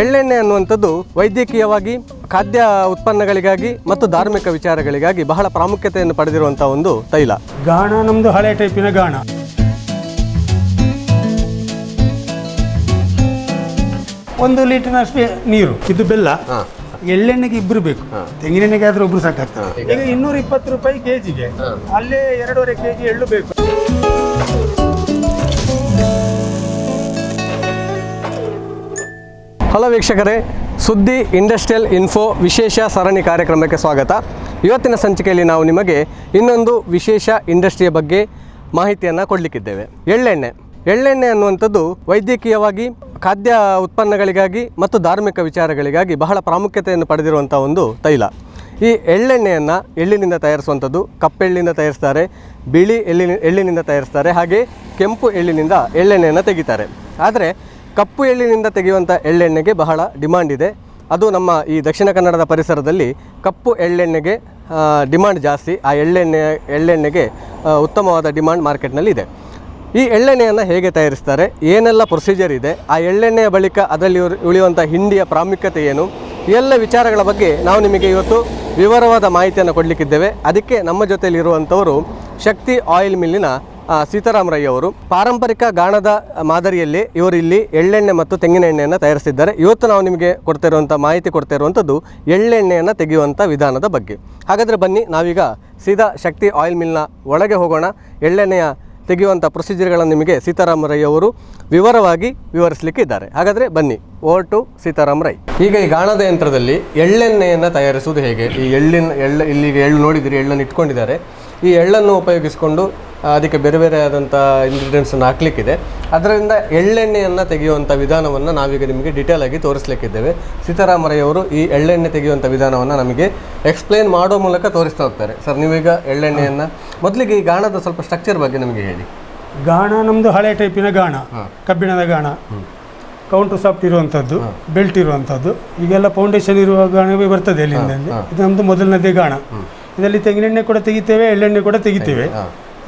ಎಳ್ಳೆಣ್ಣೆ ಅನ್ನುವಂಥದ್ದು ವೈದ್ಯಕೀಯವಾಗಿ ಖಾದ್ಯ ಉತ್ಪನ್ನಗಳಿಗಾಗಿ ಮತ್ತು ಧಾರ್ಮಿಕ ವಿಚಾರಗಳಿಗಾಗಿ ಬಹಳ ಪ್ರಾಮುಖ್ಯತೆಯನ್ನು ಪಡೆದಿರುವಂಥ ಒಂದು ತೈಲ. ಗಾಣ ನಮ್ದು ಹಳೆ ಟೈಪಿನ ಗಾಣ. ಒಂದು ಲೀಟರ್ನಷ್ಟು ನೀರು ಇದು ಬೆಲ್ಲ. ಎಳ್ಳೆಣ್ಣೆಗೆ ಇಬ್ಬರು ಬೇಕು. ತೆಂಗಿನೆಣ್ಣೆಗೆ ಆದ್ರೆ ಒಬ್ರು ಸಾಕಾಗ್ತದೆ. ಈಗ ಇನ್ನೂರ ಇಪ್ಪತ್ತು ರೂಪಾಯಿ ಕೆಜಿಗೆ ಅಲ್ಲೇ ಎರಡೂವರೆ ಕೆಜಿ ಎಳ್ಳು ಬೇಕು. ಹಲೋ ವೀಕ್ಷಕರೇ, ಸುದ್ದಿ ಇಂಡಸ್ಟ್ರಿಯಲ್ ಇನ್ಫೋ ವಿಶೇಷ ಸರಣಿ ಕಾರ್ಯಕ್ರಮಕ್ಕೆ ಸ್ವಾಗತ. ಇವತ್ತಿನ ಸಂಚಿಕೆಯಲ್ಲಿ ನಾವು ನಿಮಗೆ ಇನ್ನೊಂದು ವಿಶೇಷ ಇಂಡಸ್ಟ್ರಿಯ ಬಗ್ಗೆ ಮಾಹಿತಿಯನ್ನು ಕೊಡಲಿಕ್ಕಿದ್ದೇವೆ. ಎಳ್ಳೆಣ್ಣೆ. ಎಳ್ಳೆಣ್ಣೆ ಅನ್ನುವಂಥದ್ದು ವೈದ್ಯಕೀಯವಾಗಿ, ಖಾದ್ಯ ಉತ್ಪನ್ನಗಳಿಗಾಗಿ ಮತ್ತು ಧಾರ್ಮಿಕ ವಿಚಾರಗಳಿಗಾಗಿ ಬಹಳ ಪ್ರಾಮುಖ್ಯತೆಯನ್ನು ಪಡೆದಿರುವಂಥ ಒಂದು ತೈಲ. ಈ ಎಳ್ಳೆಣ್ಣೆಯನ್ನು ಎಳ್ಳಿನಿಂದ ತಯಾರಿಸುವಂಥದ್ದು ಕಪ್ಪೆಳ್ಳಿನಿಂದ ತಯಾರಿಸ್ತಾರೆ, ಬಿಳಿ ಎಳ್ಳಿನ, ಎಳ್ಳಿನಿಂದ ತಯಾರಿಸ್ತಾರೆ, ಹಾಗೆ ಕೆಂಪು ಎಳ್ಳಿನಿಂದ ಎಳ್ಳೆಣ್ಣೆಯನ್ನು ತೆಗಿತಾರೆ. ಆದರೆ ಕಪ್ಪು ಎಳ್ಳಿನಿಂದ ತೆಗೆಯುವಂಥ ಎಳ್ಳೆಣ್ಣೆಗೆ ಬಹಳ ಡಿಮಾಂಡ್ ಇದೆ. ಅದು ನಮ್ಮ ಈ ದಕ್ಷಿಣ ಕನ್ನಡದ ಪರಿಸರದಲ್ಲಿ ಕಪ್ಪು ಎಳ್ಳೆಣ್ಣೆಗೆ ಡಿಮಾಂಡ್ ಜಾಸ್ತಿ. ಆ ಎಳ್ಳೆಣ್ಣೆ, ಎಳ್ಳೆಣ್ಣೆಗೆ ಉತ್ತಮವಾದ ಡಿಮಾಂಡ್ ಮಾರ್ಕೆಟ್ನಲ್ಲಿ ಇದೆ. ಈ ಎಳ್ಳೆಣ್ಣೆಯನ್ನು ಹೇಗೆ ತಯಾರಿಸ್ತಾರೆ? ಏನೆಲ್ಲ ಪ್ರೊಸೀಜರ್ ಇದೆ? ಆ ಎಳ್ಳೆಣ್ಣೆಯ ಬಳಿಕ ಅದರಲ್ಲಿ ಉಳಿ- ಉಳಿಯುವಂಥ ಹಿಂಡಿಯ ಪ್ರಾಮುಖ್ಯತೆ ಏನು? ಎಲ್ಲ ವಿಚಾರಗಳ ಬಗ್ಗೆ ನಾವು ನಿಮಗೆ ಇವತ್ತು ವಿವರವಾದ ಮಾಹಿತಿಯನ್ನು ಕೊಡಲಿಕ್ಕಿದ್ದೇವೆ. ಅದಕ್ಕೆ ನಮ್ಮ ಜೊತೆಯಲ್ಲಿರುವಂಥವರು ಶಕ್ತಿ ಆಯಿಲ್ ಮಿಲ್ಲಿನ ಆ, ಸೀತಾರಾಮ್ ರೈ ಅವರು ಪಾರಂಪರಿಕ ಗಾಣದ ಮಾದರಿಯಲ್ಲಿ ಇವರು ಇಲ್ಲಿ ಎಳ್ಳೆಣ್ಣೆ ಮತ್ತು ತೆಂಗಿನ ಎಣ್ಣೆಯನ್ನು ತಯಾರಿಸಿದ್ದಾರೆ ಇವತ್ತು ನಾವು ನಿಮಗೆ ಕೊಡ್ತಾ ಇರುವಂಥ ಮಾಹಿತಿ ಕೊಡ್ತಾ ಇರುವಂಥದ್ದು ಎಳ್ಳೆಣ್ಣೆಯನ್ನು ತೆಗೆಯುವಂಥ ವಿಧಾನದ ಬಗ್ಗೆ. ಹಾಗಾದರೆ ಬನ್ನಿ ನಾವೀಗ ಸೀದಾ ಶಕ್ತಿ ಆಯಿಲ್ ಮಿಲ್ನ ಒಳಗೆ ಹೋಗೋಣ. ಎಳ್ಳೆಣ್ಣೆಯ ತೆಗೆಯುವಂಥ ಪ್ರೊಸೀಜರ್ಗಳನ್ನು ನಿಮಗೆ ಸೀತಾರಾಮರಯ್ಯ ಅವರು ವಿವರವಾಗಿ ವಿವರಿಸಲಿಕ್ಕೆ ಇದ್ದಾರೆ. ಹಾಗಾದರೆ ಬನ್ನಿ ಓವರ್ ಟು ಸೀತಾರಾಮ್ ರೈ ಈಗ ಈ ಗಾಣದ ಯಂತ್ರದಲ್ಲಿ ಎಳ್ಳೆಣ್ಣೆಯನ್ನು ತಯಾರಿಸುವುದು ಹೇಗೆ? ಈ ಎಳ್ಳಿನ ಎಳ್ಳು ಇಲ್ಲಿಗೆ ಎಳ್ಳು ನೋಡಿದಿರಿ ಎಳ್ಳನ್ನು ಇಟ್ಕೊಂಡಿದ್ದಾರೆ. ಈ ಎಳ್ಳನ್ನು ಉಪಯೋಗಿಸಿಕೊಂಡು ಅದಕ್ಕೆ ಬೇರೆ ಬೇರೆ ಆದಂಥ ಇಂಗ್ರೀಡಿಯೆಂಟ್ಸನ್ನು ಹಾಕಲಿಕ್ಕಿದೆ. ಅದರಿಂದ ಎಳ್ಳೆಣ್ಣೆಯನ್ನು ತೆಗೆಯುವಂಥ ವಿಧಾನವನ್ನು ನಾವೀಗ ನಿಮಗೆ ಡೀಟೇಲ್ ಆಗಿ ತೋರಿಸಲಿಕ್ಕಿದ್ದೇವೆ. ಸೀತಾರಾಮರಯ್ಯವರು ಈ ಎಳ್ಳೆಣ್ಣೆ ತೆಗೆಯುವಂಥ ವಿಧಾನವನ್ನು ನಮಗೆ ಎಕ್ಸ್ಪ್ಲೇನ್ ಮಾಡೋ ಮೂಲಕ ತೋರಿಸ್ತಾ ಹೋಗ್ತಾರೆ. ಸರ್ ನೀವೀಗ ಎಳ್ಳೆಣ್ಣೆಯನ್ನು ಮೊದಲಿಗೆ ಈ ಗಾಣದ ಸ್ವಲ್ಪ ಸ್ಟ್ರಕ್ಚರ್ ಬಗ್ಗೆ ನಮಗೆ ಹೇಳಿ. ಗಾಣ ನಮ್ಮದು ಹಳೆ ಟೈಪಿನ ಗಾಣ ಕಬ್ಬಿಣದ ಗಾಣ. ಕೌಂಟರ್ ಸಾಫ್ಟ್ ಇರುವಂಥದ್ದು ಬೆಲ್ಟ್ ಇರುವಂಥದ್ದು ಈಗೆಲ್ಲ ಫೌಂಡೇಶನ್ ಇರುವ ಗಾಣವೇ ಬರ್ತದೆ ಇಲ್ಲಿಂದ ಇದು ನಮ್ಮದು ಮೊದಲನೇದೇ ಗಾಣ. ಇದರಲ್ಲಿ ತೆಂಗಿನೆಣ್ಣೆ ಕೂಡ ತೆಗಿತೇವೆ ಎಳ್ಳೆಣ್ಣೆ ಕೂಡ ತೆಗಿತೇವೆ.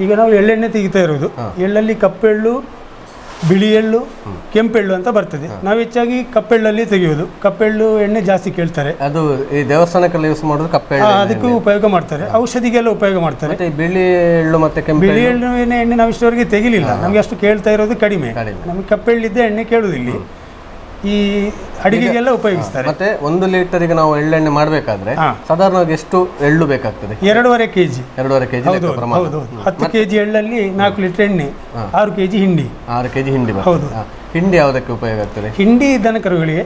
ಈಗ ನಾವು ಎಳ್ಳೆಣ್ಣೆ ತೆಗಿತಾ ಇರೋದು. ಎಳ್ಳಲ್ಲಿ ಕಪ್ಪೆಳ್ಳು ಬಿಳಿ ಎಳ್ಳು ಕೆಂಪೆಳ್ಳು ಅಂತ ಬರ್ತದೆ. ನಾವು ಹೆಚ್ಚಾಗಿ ಕಪ್ಪೆಳ್ಳಲ್ಲಿ ತೆಗೆಯೋದು. ಕಪ್ಪೆಳ್ಳು ಎಣ್ಣೆ ಜಾಸ್ತಿ ಕೇಳ್ತಾರೆ. ಅದು ಈ ದೇವಸ್ಥಾನಕ್ಕೆಲ್ಲ ಯೂಸ್ ಮಾಡೋದು ಕಪ್ಪೆಳ್ಳು ಅದಕ್ಕೂ ಉಪಯೋಗ ಮಾಡ್ತಾರೆ. ಔಷಧಿಗೆಲ್ಲ ಉಪಯೋಗ ಮಾಡ್ತಾರೆ. ಬಿಳಿ ಎಳ್ಳು ಮತ್ತೆ ಬಿಳಿ ಎಳ್ಳು ಎಣ್ಣೆ ನಾವು ಇಷ್ಟವರೆಗೆ ತೆಗಿಲಿಲ್ಲ ನಮಗೆ ಅಷ್ಟು ಕೇಳ್ತಾ ಇರೋದು ಕಡಿಮೆ. ಕಡಿಮೆ. ನಮಗೆ ಕಪ್ಪೆಳ್ಳಿದ್ದೆ ಎಣ್ಣೆ ಕೇಳುದಿಲ್ಲ ಈ ಅಡಿಗೆಗೆಲ್ಲ ಉಪಯೋಗಿಸ್ತಾರೆ. ಮತ್ತೆ ಒಂದು ಲೀಟರಿಗೆ ನಾವು ಎಳ್ಳೆಣ್ಣೆ ಮಾಡಬೇಕಾದ್ರೆ. ಸಾಧಾರಣವಾಗಿ ಎಷ್ಟು ಎಳ್ಳು ಬೇಕಾಗ್ತದೆ? ಎರಡೂವರೆ ಕೆಜಿ. ಎರಡೂವರೆ ಕೆಜಿ ಹೌದು ಹತ್ತು ಕೆಜಿ ಎಳ್ಳಲ್ಲಿ ನಾಲ್ಕು ಲೀಟರ್ ಎಣ್ಣೆ ಆರು ಕೆಜಿ ಹಿಂಡಿ. ಆರು ಕೆಜಿ ಹಿಂಡಿ. ಹೌದು. ಹಿಂಡಿ ಯಾವುದಕ್ಕೆ ಉಪಯೋಗ ಆಗ್ತದೆ? ಹಿಂಡಿ ದನ ಕರುಗಳಿಗೆ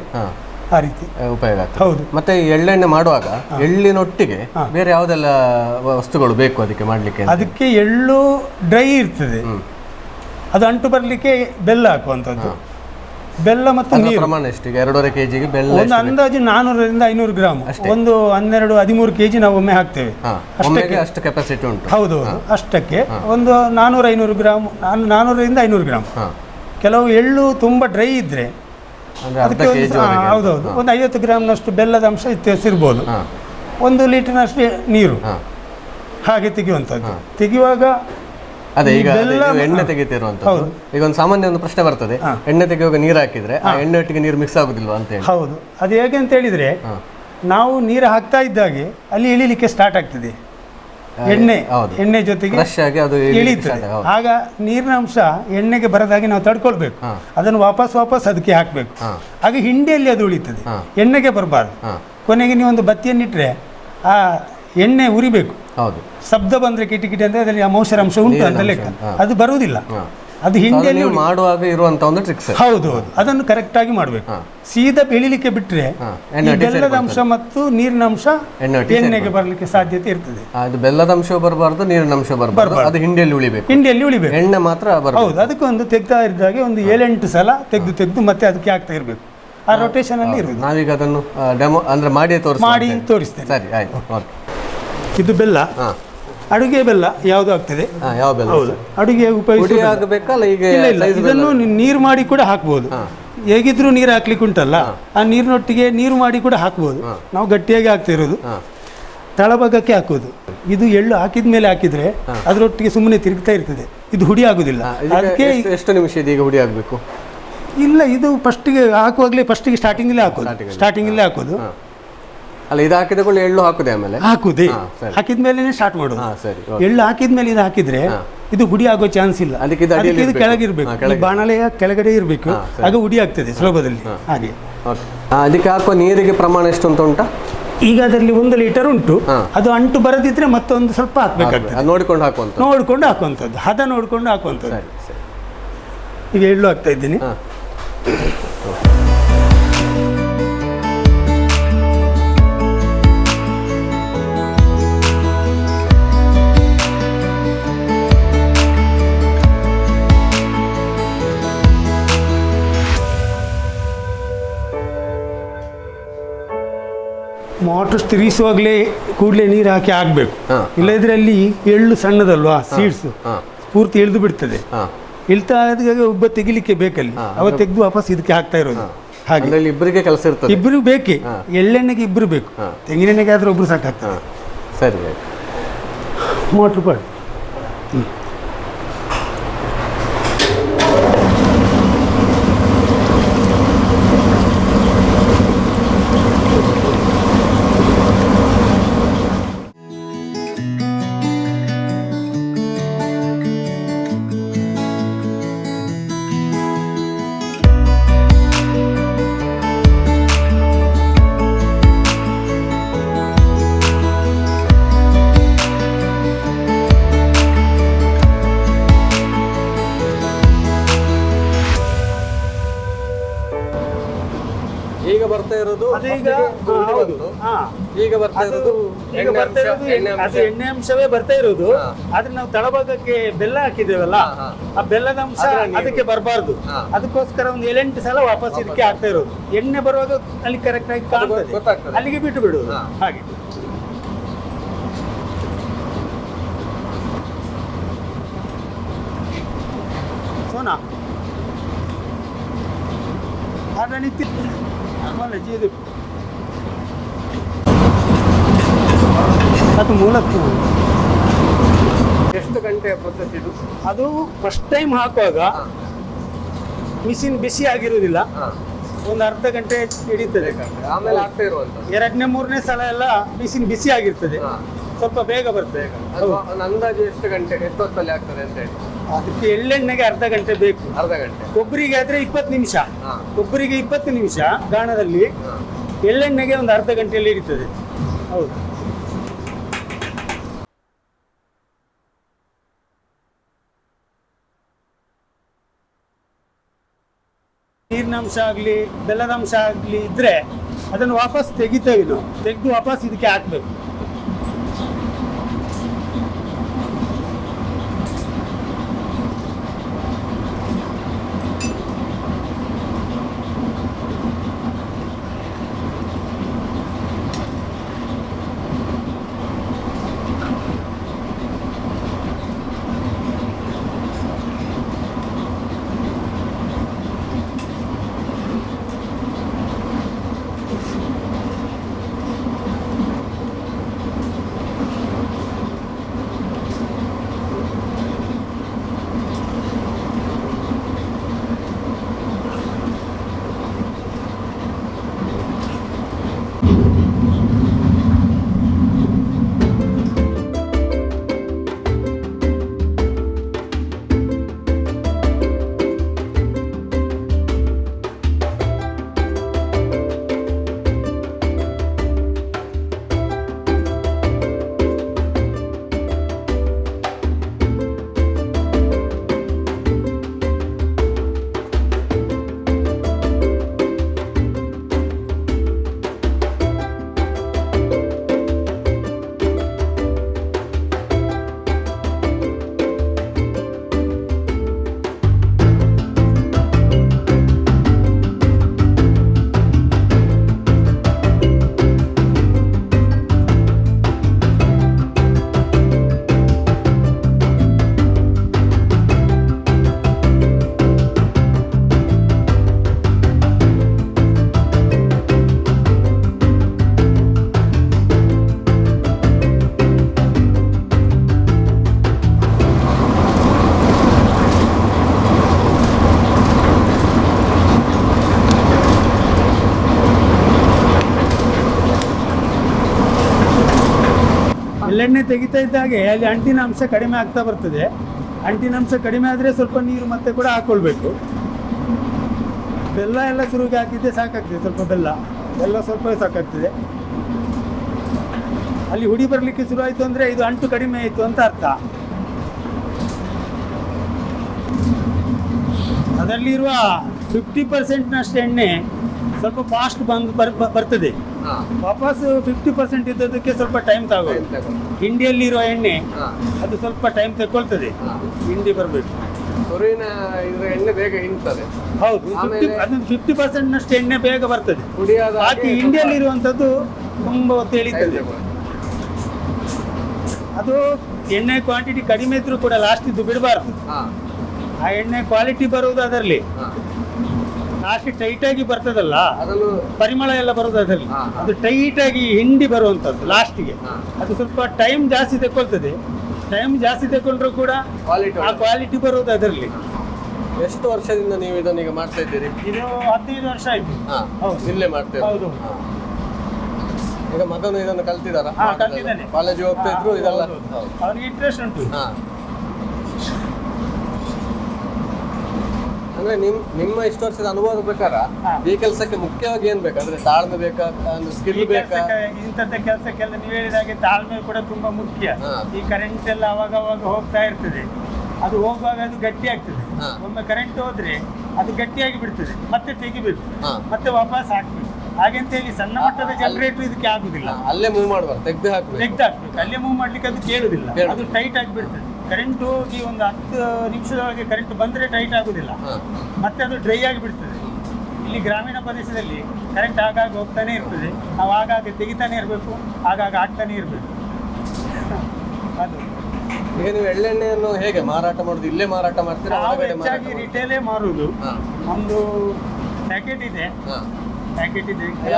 ಆ ರೀತಿ. ಉಪಯೋಗ ಆಗ್ತದೆ. ಹೌದು. ಮತ್ತೆ ಈ ಎಳ್ಳೆಣ್ಣೆ ಮಾಡುವಾಗ ಎಳ್ಳಿನೊಟ್ಟಿಗೆ ಬೇರೆ ಯಾವುದೆಲ್ಲ ವಸ್ತುಗಳು ಬೇಕು ಅದಕ್ಕೆ ಮಾಡ್ಲಿಕ್ಕೆ ಅದಕ್ಕೆ ಎಳ್ಳು ಡ್ರೈ ಇರ್ತದೆ. ಅದು ಅಂಟು ಬರಲಿಕ್ಕೆ ಬೆಲ್ಲ ಹಾಕುವಂಥದ್ದು. ಬೆಲ್ಲ ಮತ್ತು ನೀರು. ಪ್ರಮಾಣ ಎಷ್ಟು? ಈಗ ಎರಡೂವರೆ ಕೆಜಿಗೆ ಬೆಲ್ಲ ಒಂದು ಅಂದಾಜು ನಾನೂರರಿಂದ ಐನೂರು ಗ್ರಾಮ್ ಒಂದು ಹನ್ನೆರಡು ಹದಿಮೂರು ಕೆಜಿ ನಾವು ಒಮ್ಮೆ ಹಾಕ್ತೇವೆ. ಅಷ್ಟಕ್ಕೆ. ಅಷ್ಟು ಕೆಪಾಸಿಟಿ ಉಂಟು. ಹೌದು ಅಷ್ಟಕ್ಕೆ ಒಂದು ನಾನೂರು ಐನೂರು ಗ್ರಾಮ್ ನಾನು ನಾನೂರರಿಂದ ಐನೂರು ಗ್ರಾಮ್ ಕೆಲವು ಎಳ್ಳು ತುಂಬ ಡ್ರೈ ಇದ್ದರೆ ಅದಕ್ಕೆ ಕೆಜಿ ಹೌದೌದು. ಒಂದು ಐವತ್ತು ಗ್ರಾಮ್ನಷ್ಟು ಬೆಲ್ಲದ ಅಂಶ ಇರ್ಬೋದು ಒಂದು ಲೀಟರ್ನಷ್ಟು ನೀರು. ಹಾಗೆ ತೆಗೆಯುವಂಥದ್ದು. ತೆಗೆಯುವಾಗ ಅದೇ ಈಗ ಎಣ್ಣೆ ತೆಗಿತಿರುವಂತದ್ದು ಈಗ ಒಂದು ಸಾಮಾನ್ಯ ಒಂದು ಪ್ರಶ್ನೆ ಬರ್ತದೆ. ಎಣ್ಣೆ ತೆಗೆಯುವಾಗ ನೀರು ಹಾಕಿದ್ರೆ ಆ ಎಣ್ಣೆ ಒಟ್ಟಿಗೆ ನೀರು ಮಿಕ್ಸ್ ಆಗುದಿಲ್ವಾ ಅಂತ ಹೇಳಿ. ಹೌದು. ಅದು ಹೇಗೆ ಅಂತ ಹೇಳಿದ್ರೆ ನಾವು ನೀರು ಹಾಕ್ತಾ ಇದ್ದಾಗೆ ಅಲ್ಲಿ ಇಳಿಲಿಕ್ಕೆ ಸ್ಟಾರ್ಟ್ ಆಗ್ತದೆ. ಎಣ್ಣೆ. ಎಣ್ಣೆ ಜೊತೆಗೆ ಅದು ಇಳಿತದೆ ಆಗ- ಆಗ ನೀರಿನ ಅಂಶ ಎಣ್ಣೆಗೆ ಬರದಾಗಿ ನಾವು ತಡ್ಕೊಳ್ಬೇಕು. ಅದನ್ನು ವಾಪಸ್ ವಾಪಸ್ ಅದಕ್ಕೆ ಹಾಕಬೇಕು. ಹಾಗೆ ಹಿಂಡಿಯಲ್ಲಿ ಅದು ಉಳಿತದೆ. ಎಣ್ಣೆಗೆ ಬರಬಾರ್ದು. ಕೊನೆಗೆ ನೀವು ಒಂದು ಬತ್ತಿಯನ್ನಿಟ್ರೆ ಆ ಎಣ್ಣೆ ಉರಿಬೇಕು. ಹೌದು. ಶಬ್ದ ಬಂದ್ರೆ ಕಿಟಿ ಕಿಟಿ ಅಂದ್ರೆ ಅದರಲ್ಲಿ ಅಂಶ ಉಂಟು ಅಂತ ಲೆಕ್ಕ. ಅದು ಬರುವುದಿಲ್ಲ. ಅದು ಹಿಂದೆಯಲ್ಲಿ ಮಾಡುವಾಗ ಇರುವಂತ ಒಂದು ಟ್ರಿಕ್ಸ್ ಹೌದು ಹೌದು. ಅದನ್ನು ಕರೆಕ್ಟ್ ಆಗಿ ಮಾಡಬೇಕು. ಸೀದಾ ಬೆಳಿಲಿಕ್ಕೆ ಬಿಟ್ರೆ ಬೆಲ್ಲದ ಅಂಶ ಮತ್ತು ನೀರಿನ ಅಂಶ ಎಣ್ಣೆಗೆ ಬರಲಿಕ್ಕೆ ಸಾಧ್ಯತೆ ಇರ್ತದೆ. ಅದು ಬೆಲ್ಲದ ಅಂಶ ಬರಬಾರ್ದು ನೀರಿನ ಅಂಶ ಬರಬಾರ್ದು. ಅದು ಹಿಂಡಿಯಲ್ಲಿ ಉಳಿಬೇಕು. ಹಿಂಡಿಯಲ್ಲಿ ಉಳಿಬೇಕು. ಎಣ್ಣೆ ಮಾತ್ರ ಹೌದು ಅದಕ್ಕೆ ಒಂದು ತೆಗ್ತಾ ಇದ್ದಾಗೆ ಒಂದು ಏಳೆಂಟು ಸಲ ತೆಗೆದು ತೆಗೆದು ಮತ್ತೆ ಅದಕ್ಕೆ ಆಗ್ತಾ ಇರಬೇಕು. ಆ ರೊಟೇಷನ್ ಅಲ್ಲಿ ಇರುವುದು. ನಾವೀಗ ಅದನ್ನು ಡೆಮೋ ಅಂದ್ರೆ ಮಾಡಿ ತೋರಿಸಿ ಮಾಡಿ ತೋರಿಸ್ತೇನೆ. ಸರಿ ಆಯ್ತು. ಓಕೆ ಇದು ಬೆಲ್ಲ. ಅಡುಗೆ ಬೆಲ್ಲ ಯಾವುದು ಆಗ್ತದೆ? ಹಾ ಯಾವ ಬೆಲ್ಲ? ಹೌದು. ಅಡುಗೆ ಉಪಯೋಗ ಈಗ ಇಲ್ಲ ಇದನ್ನು ನೀರು ಮಾಡಿ ಕೂಡ ಹಾಕ್ಬೋದು. ಹೇಗಿದ್ರು ನೀರು ಹಾಕ್ಲಿಕ್ಕೆ ಉಂಟಲ್ಲ ಆ ನೀರಿನೊಟ್ಟಿಗೆ ನೀರು ಮಾಡಿ ಕೂಡ ಹಾಕ್ಬೋದು. ನಾವು ಗಟ್ಟಿಯಾಗಿ ಹಾಕ್ತಾ ಇರೋದು. ತಳಭಾಗಕ್ಕೆ ಹಾಕೋದು. ಇದು ಎಳ್ಳು ಹಾಕಿದ ಮೇಲೆ ಹಾಕಿದ್ರೆ ಅದರೊಟ್ಟಿಗೆ ಸುಮ್ಮನೆ ತಿರುಗ್ತಾ ಇರ್ತದೆ. ಇದು ಹುಡಿ ಆಗುದಿಲ್ಲ. ಅದಕ್ಕೆ ಎಷ್ಟು- ನಿಮಿಷ ಇದೀಗ ಹುಡಿ ಆಗಬೇಕು? ಇಲ್ಲ ಇದು ಫಸ್ಟಿಗೆ ಹಾಕುವಾಗಲೇ ಫಸ್ಟಿಗೆ ಸ್ಟಾರ್ಟಿಂಗಲ್ಲೇ ಹಾಕೋದು. ಸ್ಟಾರ್ಟಿಂಗಲ್ಲೇ ಹಾಕೋದು. ಅಲ್ಲ ಇದು ಹಾಕಿದ ಕೂಡ ಎಳ್ಳು ಹಾಕುದೆ ಆಮೇಲೆ? ಹಾಕುದೇ. ಹಾಕಿದ. ಹಾಕಿದ್ಮೇಲೆ ಸ್ಟಾರ್ಟ್ ಮಾಡೋದು. ಸರಿ ಎಳ್ಳು ಹಾಕಿದ್ಮೇಲೆ ಇದು ಹಾಕಿದ್ರೆ ಇದು ಹುಡಿ ಆಗೋ ಚಾನ್ಸ್ ಇಲ್ಲ. ಅದಕ್ಕೆ ಇದು. ಕೆಳಗಿರ್ಬೇಕು. ಕೆಳಗೆ. ಬಾಣಲೆಯ ಕೆಳಗಡೆ ಇರಬೇಕು. ಆಗ ಹುಡಿ ಆಗ್ತದೆ ಸುಲಭದಲ್ಲಿ. ಹಾಗೆ. ಅದಕ್ಕೆ ಹಾಕುವ ನೀರಿಗೆ ಪ್ರಮಾಣ ಎಷ್ಟು ಅಂತ ಉಂಟಾ? ಈಗ ಅದರಲ್ಲಿ ಒಂದು ಲೀಟರ್ ಉಂಟು. ಅದು ಅಂಟು ಬರದಿದ್ರೆ ಮತ್ತೊಂದು ಸ್ವಲ್ಪ ಹಾಕ್ಬೇಕಾಗ್ತದೆ. ನೋಡಿಕೊಂಡು ಹಾಕುವಂತ ನೋಡಿಕೊಂಡು ಹಾಕುವಂಥದ್ದು. ಹದ ನೋಡಿಕೊಂಡು ಹಾಕುವಂಥದ್ದು. ಈಗ ಎಳ್ಳು ಹಾಕ್ತಾ ಇದ್ದೀನಿ. ಮೋಟರ್ ತಿರುಗಿಸುವಾಗಲೇ ಕೂಡಲೇ ನೀರು ಹಾಕಿ ಆಗಬೇಕು. ಹಾ. ಇಲ್ಲದ್ರೆ ಅಲ್ಲಿ ಎಳ್ಳು ಸಣ್ಣದಲ್ವಾ ಸೀಡ್ಸ್ ಹಾಂ. ಪೂರ್ತಿ ಇಳಿದು ಬಿಡ್ತದೆ. ಇಳ್ತಾ ಇದ್ದಾಗ ಒಬ್ಬ ತೆಗಿಲಿಕ್ಕೆ ಬೇಕಲ್ಲಿ ಅವ ತೆಗೆದು ವಾಪಸ್ ಇದಕ್ಕೆ ಹಾಕ್ತಾ ಇರೋದು. ಹಾಗೆ. ಇಬ್ಬರಿಗೆ ಕೆಲಸ ಇರ್ತದೆ. ಇಬ್ಬರು ಬೇಕೇ? ಎಳ್ಳೆಣ್ಣೆಗೆ ಇಬ್ಬರು ಬೇಕು. ತೆಂಗಿನೆಣ್ಣೆಗೆ ಆದ್ರೆ ಒಬ್ರು ಸಾಕಾಗ್ತದೆ. ಸರಿ. ಮೋಟ್ರ್ ಪಾಡ್ ಈಗ ಇರೋದು ಅದೀಗ. ಈಗ ಬರ್ತಾ ಇರೋದು ಈಗ ಎಣ್ಣೆ ಬರ್ತಾ ಇರೋದು ಎಣ್ಣೆ ಅದು ಎಣ್ಣೆ ಅಂಶವೇ ಬರ್ತಾ ಇರೋದು. ಆದ್ರೆ ನಾವು ತಳಭಾಗಕ್ಕೆ ಬೆಲ್ಲ ಹಾಕಿದ್ದೇವಲ್ಲ ಆ ಬೆಲ್ಲದ ಅಂಶ ಅದಕ್ಕೆ ಬರಬಾರ್ದು. ಅದಕ್ಕೋಸ್ಕರ ಒಂದು ಏಳೆಂಟು ಸಲ ವಾಪಸ್ ಇದಕ್ಕೆ ಆಗ್ತಾ ಇರೋದು. ಎಣ್ಣೆ ಬರುವಾಗ ಅಲ್ಲಿ ಕರೆಕ್ಟ್ ಆಗಿ ಕಾಣ್ತದೆ ಗೊತ್ತಾಗ್ತದೆ. ಅಲ್ಲಿಗೆ ಬಿಟ್ಟು ಬಿಡುವುದು. ಹಾಗೆ. ಅದು ಮೂಲಕ್ಕೆ. ಎಷ್ಟು ಗಂಟೆ ಪ್ರೊಸೆಸ್ ಇದು? ಅದು ಫಸ್ಟ್ ಟೈಮ್ ಹಾಕುವಾಗ ಮಿಷಿನ್ ಬಿಸಿ ಆಗಿರುವುದಿಲ್ಲ. ಒಂದು ಅರ್ಧ ಗಂಟೆ ಹಿಡಿತದೆ ಆಮೇಲೆ ಆಗ್ತಾ ಎರಡನೇ ಮೂರನೇ ಸಲ ಎಲ್ಲ ಮಿಷಿನ್ ಬಿಸಿ ಆಗಿರ್ತದೆ. ಸ್ವಲ್ಪ ಬೇಗ ಬರ್ತದೆ. ಅಂದಾಜು ಎಷ್ಟು ಗಂಟೆ ಎಷ್ಟೊತ್ತಲ್ಲಿ ಆಗ್ತದೆ ಅಂತ ಹೇಳಿ. ಅದಕ್ಕೆ ಎಳ್ಳೆಣ್ಣೆಗೆ ಅರ್ಧ ಗಂಟೆ ಬೇಕು. ಅರ್ಧ ಗಂಟೆ. ಕೊಬ್ಬರಿಗೆ ಆದ್ರೆ ಇಪ್ಪತ್ತು ನಿಮಿಷ. ಹಾ. ಕೊಬ್ಬರಿಗೆ ಇಪ್ಪತ್ತು ನಿಮಿಷ ಗಾಣದಲ್ಲಿ ಹಾಂ. ಎಳ್ಳೆಣ್ಣೆಗೆ ಒಂದು ಅರ್ಧ ಗಂಟೆಯಲ್ಲಿ ಹಿಡಿತದೆ ಹೌದು. ನೀರಿನಂಶ ಆಗಲಿ ಬೆಲ್ಲದ ಅಂಶ ಆಗಲಿ ಇದ್ರೆ ಅದನ್ನು ವಾಪಸ್ ತೆಗಿತೇವೆ ನಾವು. ತೆಗೆದು ವಾಪಸ್ ಇದಕ್ಕೆ ಹಾಕ್ಬೇಕು. ತೆಗಿತಾ ಇದ್ದಾಗೆ ಅಲ್ಲಿ ಅಂಟಿನ ಅಂಶ ಕಡಿಮೆ ಆಗ್ತಾ ಬರ್ತದೆ. ಅಂಟಿನ ಅಂಶ ಕಡಿಮೆ ಆದರೆ ಸ್ವಲ್ಪ ನೀರು ಮತ್ತೆ ಕೂಡ ಹಾಕ್ಕೊಳ್ಬೇಕು ಬೆಲ್ಲ ಎಲ್ಲ ಶುರುವಿಗೆ ಹಾಕಿದ್ದೆ ಸಾಕಾಗ್ತದೆ, ಸ್ವಲ್ಪ ಬೆಲ್ಲ. ಬೆಲ್ಲ ಸ್ವಲ್ಪ ಸಾಕಾಗ್ತದೆ. ಅಲ್ಲಿ ಹುಡಿ ಬರಲಿಕ್ಕೆ ಶುರು ಆಯಿತು ಅಂದರೆ ಇದು ಅಂಟು ಕಡಿಮೆ ಆಯಿತು ಅಂತ ಅರ್ಥ. ಅದರಲ್ಲಿರುವ ಫಿಫ್ಟಿ ಪರ್ಸೆಂಟ್ನಷ್ಟು ಎಣ್ಣೆ ಸ್ವಲ್ಪ ಫಾಸ್ಟ್ ಬಂದು ಬರ್ ಬರ್ತದೆ. ವಾಪಸ್ ಫಿಫ್ಟಿ ಪರ್ಸೆಂಟ್ ಇದ್ದದಕ್ಕೆ ಸ್ವಲ್ಪ ಟೈಮ್ ತಗೋ ಹಿಂಡಿಯಲ್ಲಿ ಇರೋ ಎಣ್ಣೆ ಅದು ಸ್ವಲ್ಪ ಟೈಮ್ ತಗೊಳ್ತದೆ ಹಿಂಡಿ ಬರಬೇಕು. ತುರುವಿನ ಇದ್ರ ಎಣ್ಣೆ ಬೇಗ ಹಿಂಡ್ತದೆ. ಹೌದು ಅದೊಂದು ಫಿಫ್ಟಿ ಪರ್ಸೆಂಟ್ನಷ್ಟು ಎಣ್ಣೆ ಬೇಗ ಬರ್ತದೆ. ಬಾಕಿ ಇರುವಂತದ್ದು ಹಿಂಡಿಯಲ್ಲಿರುವಂಥದ್ದು ತುಂಬ ಹೊತ್ತು ಎಳೀತದೆ. ಅದು ಎಣ್ಣೆ ಕ್ವಾಂಟಿಟಿ ಕಡಿಮೆ ಇದ್ರೂ ಕೂಡ ಲಾಸ್ಟ್ ಇದ್ದು ಬಿಡಬಾರ್ದು. ಆ ಎಣ್ಣೆ ಕ್ವಾಲಿಟಿ ಬರುವುದು ಅದರಲ್ಲಿ. ಹಾಂ ಟೈಟ್ ಆಗಿ ಬರ್ತದಲ್ಲ ಪರಿಮಳ ಎಲ್ಲ ಬರುದು ಅದರಲ್ಲಿ. ಅದು ಟೈಟ್ ಆಗಿ ಹಿಂಡಿ ಬರುವಂತದ್ದು ಲಾಸ್ಟಿಗೆ ಅದು ಸ್ವಲ್ಪ ಟೈಮ್ ಜಾಸ್ತಿ ತಗೊಳ್ತದೆ ಟೈಮ್ ಜಾಸ್ತಿ ತಗೊಂಡ್ರು ಕೂಡ ಕ್ವಾಲಿಟಿ ಆ ಕ್ವಾಲಿಟಿ ಬರುವುದು ಅದರಲ್ಲಿ. ಎಷ್ಟು ವರ್ಷದಿಂದ ನೀವು ಇದನ್ನ ಈಗ ಮಾಡ್ತಾ ಇದ್ದೀರಿ? ಇದು ಹದಿನೈದು ವರ್ಷ ಆಯ್ತು. ಹಾಂ ಹೌದು. ಇಲ್ಲೇ ಮಾಡ್ತೇವೆ ಹೌದು. ಈಗ ಮಗನು ಇದನ್ನು ಕಲ್ತಿದಾರ ಹಾ. ಕಾಲೇಜಿಗೆ ಹೋಗ್ತಾ ಇದ್ರು ಇದೆಲ್ಲ ಅವ್ರಿಗೆ ಇಂಟ್ರೆಸ್ಟ್ ಉಂಟು. ಅಂದ್ರೆ ನಿಮ್ ನಿಮ್ಮ ಇಷ್ಟು ವರ್ಷದ ಅನುಭವದ ಪ್ರಕಾರ. ಈ ಕೆಲಸಕ್ಕೆ ಮುಖ್ಯವಾಗಿ ಏನ್ ಬೇಕು? ಅಂದ್ರೆ ತಾಳ್ಮೆ ಬೇಕಾ? ಸ್ಕಿಲ್ ಬೇಕಾ? ಇಂಥದ್ದ ಕೆಲಸಕ್ಕೆಲ್ಲ ನೀವು ಹೇಳಿದಾಗೆ ತಾಳ್ಮೆ ಕೂಡ ತುಂಬಾ ಮುಖ್ಯ. ಈ ಕರೆಂಟ್ ಎಲ್ಲ ಅವಾಗ ಅವಾಗ ಹೋಗ್ತಾ ಇರ್ತದೆ. ಅದು ಹೋಗುವಾಗ ಅದು ಗಟ್ಟಿ ಆಗ್ತದೆ. ಒಮ್ಮೆ ಕರೆಂಟ್ ಹೋದ್ರೆ ಅದು ಗಟ್ಟಿಯಾಗಿ ಬಿಡ್ತದೆ. ಮತ್ತೆ ತೆಗಿಬೇಕು. ಮತ್ತೆ ವಾಪಸ್ ಹಾಕ್ಬೇಕು. ಹಾಗೆಂತ ಹೇಳಿ ಸಣ್ಣ ಮಟ್ಟದ ಜನರೇಟರ್ ಇದಕ್ಕೆ ಆಗುದಿಲ್ಲ. ಅಲ್ಲೇ ಮೂವ್ ಮಾಡ್ಬಾರ್ದು. ತೆಗ್ದು ಹಾಕ್ಬೇಕು. ತೆಗ್ದು ಹಾಕ್ಬೇಕು ಅಲ್ಲೇ ಮೂವ್ ಮಾಡ್ಲಿಕ್ಕೆ ಅದು ಕೇಳುದಿಲ್ಲ. ಕೇಳುದಿಲ್ಲ. ಅದು ಟೈಟ್ ಆಗಿ ಬಿಡ್ತದೆ. ಕರೆಂಟ್ ಹೋಗಿ ಒಂದು ಹತ್ತು ನಿಮಿಷದೊಳಗೆ ಕರೆಂಟ್ ಬಂದರೆ ಟೈಟ್ ಆಗೋದಿಲ್ಲ. ಮತ್ತೆ ಅದು ಡ್ರೈ ಆಗಿ ಬಿಡ್ತದೆ ಇಲ್ಲಿ ಗ್ರಾಮೀಣ ಪ್ರದೇಶದಲ್ಲಿ ಕರೆಂಟ್ ಆಗಾಗ ಹೋಗ್ತಾನೆ ಇರ್ತದೆ. ನಾವು ಆಗಾಗ ತೆಗಿತಾನೆ ಇರಬೇಕು ಆಗಾಗ ಹಾಕ್ತಾನೆ ಇರಬೇಕು. ಅದು. ಈಗ ನೀವು ಎಳ್ಳೆಣ್ಣೆಯನ್ನು ಹೇಗೆ ಮಾರಾಟ ಮಾಡುದು? ಇಲ್ಲೇ ಮಾರಾಟ ಮಾಡ್ತೀರಾ? ನಾವು ಹೆಚ್ಚಾಗಿ ರಿಟೇಲೇ ಮಾರುದು. ಹಾ, ಒಂದು ಪ್ಯಾಕೆಟ್ ಇದೆ. ಪ್ಯಾಕೆಟ್ ಇದೆ.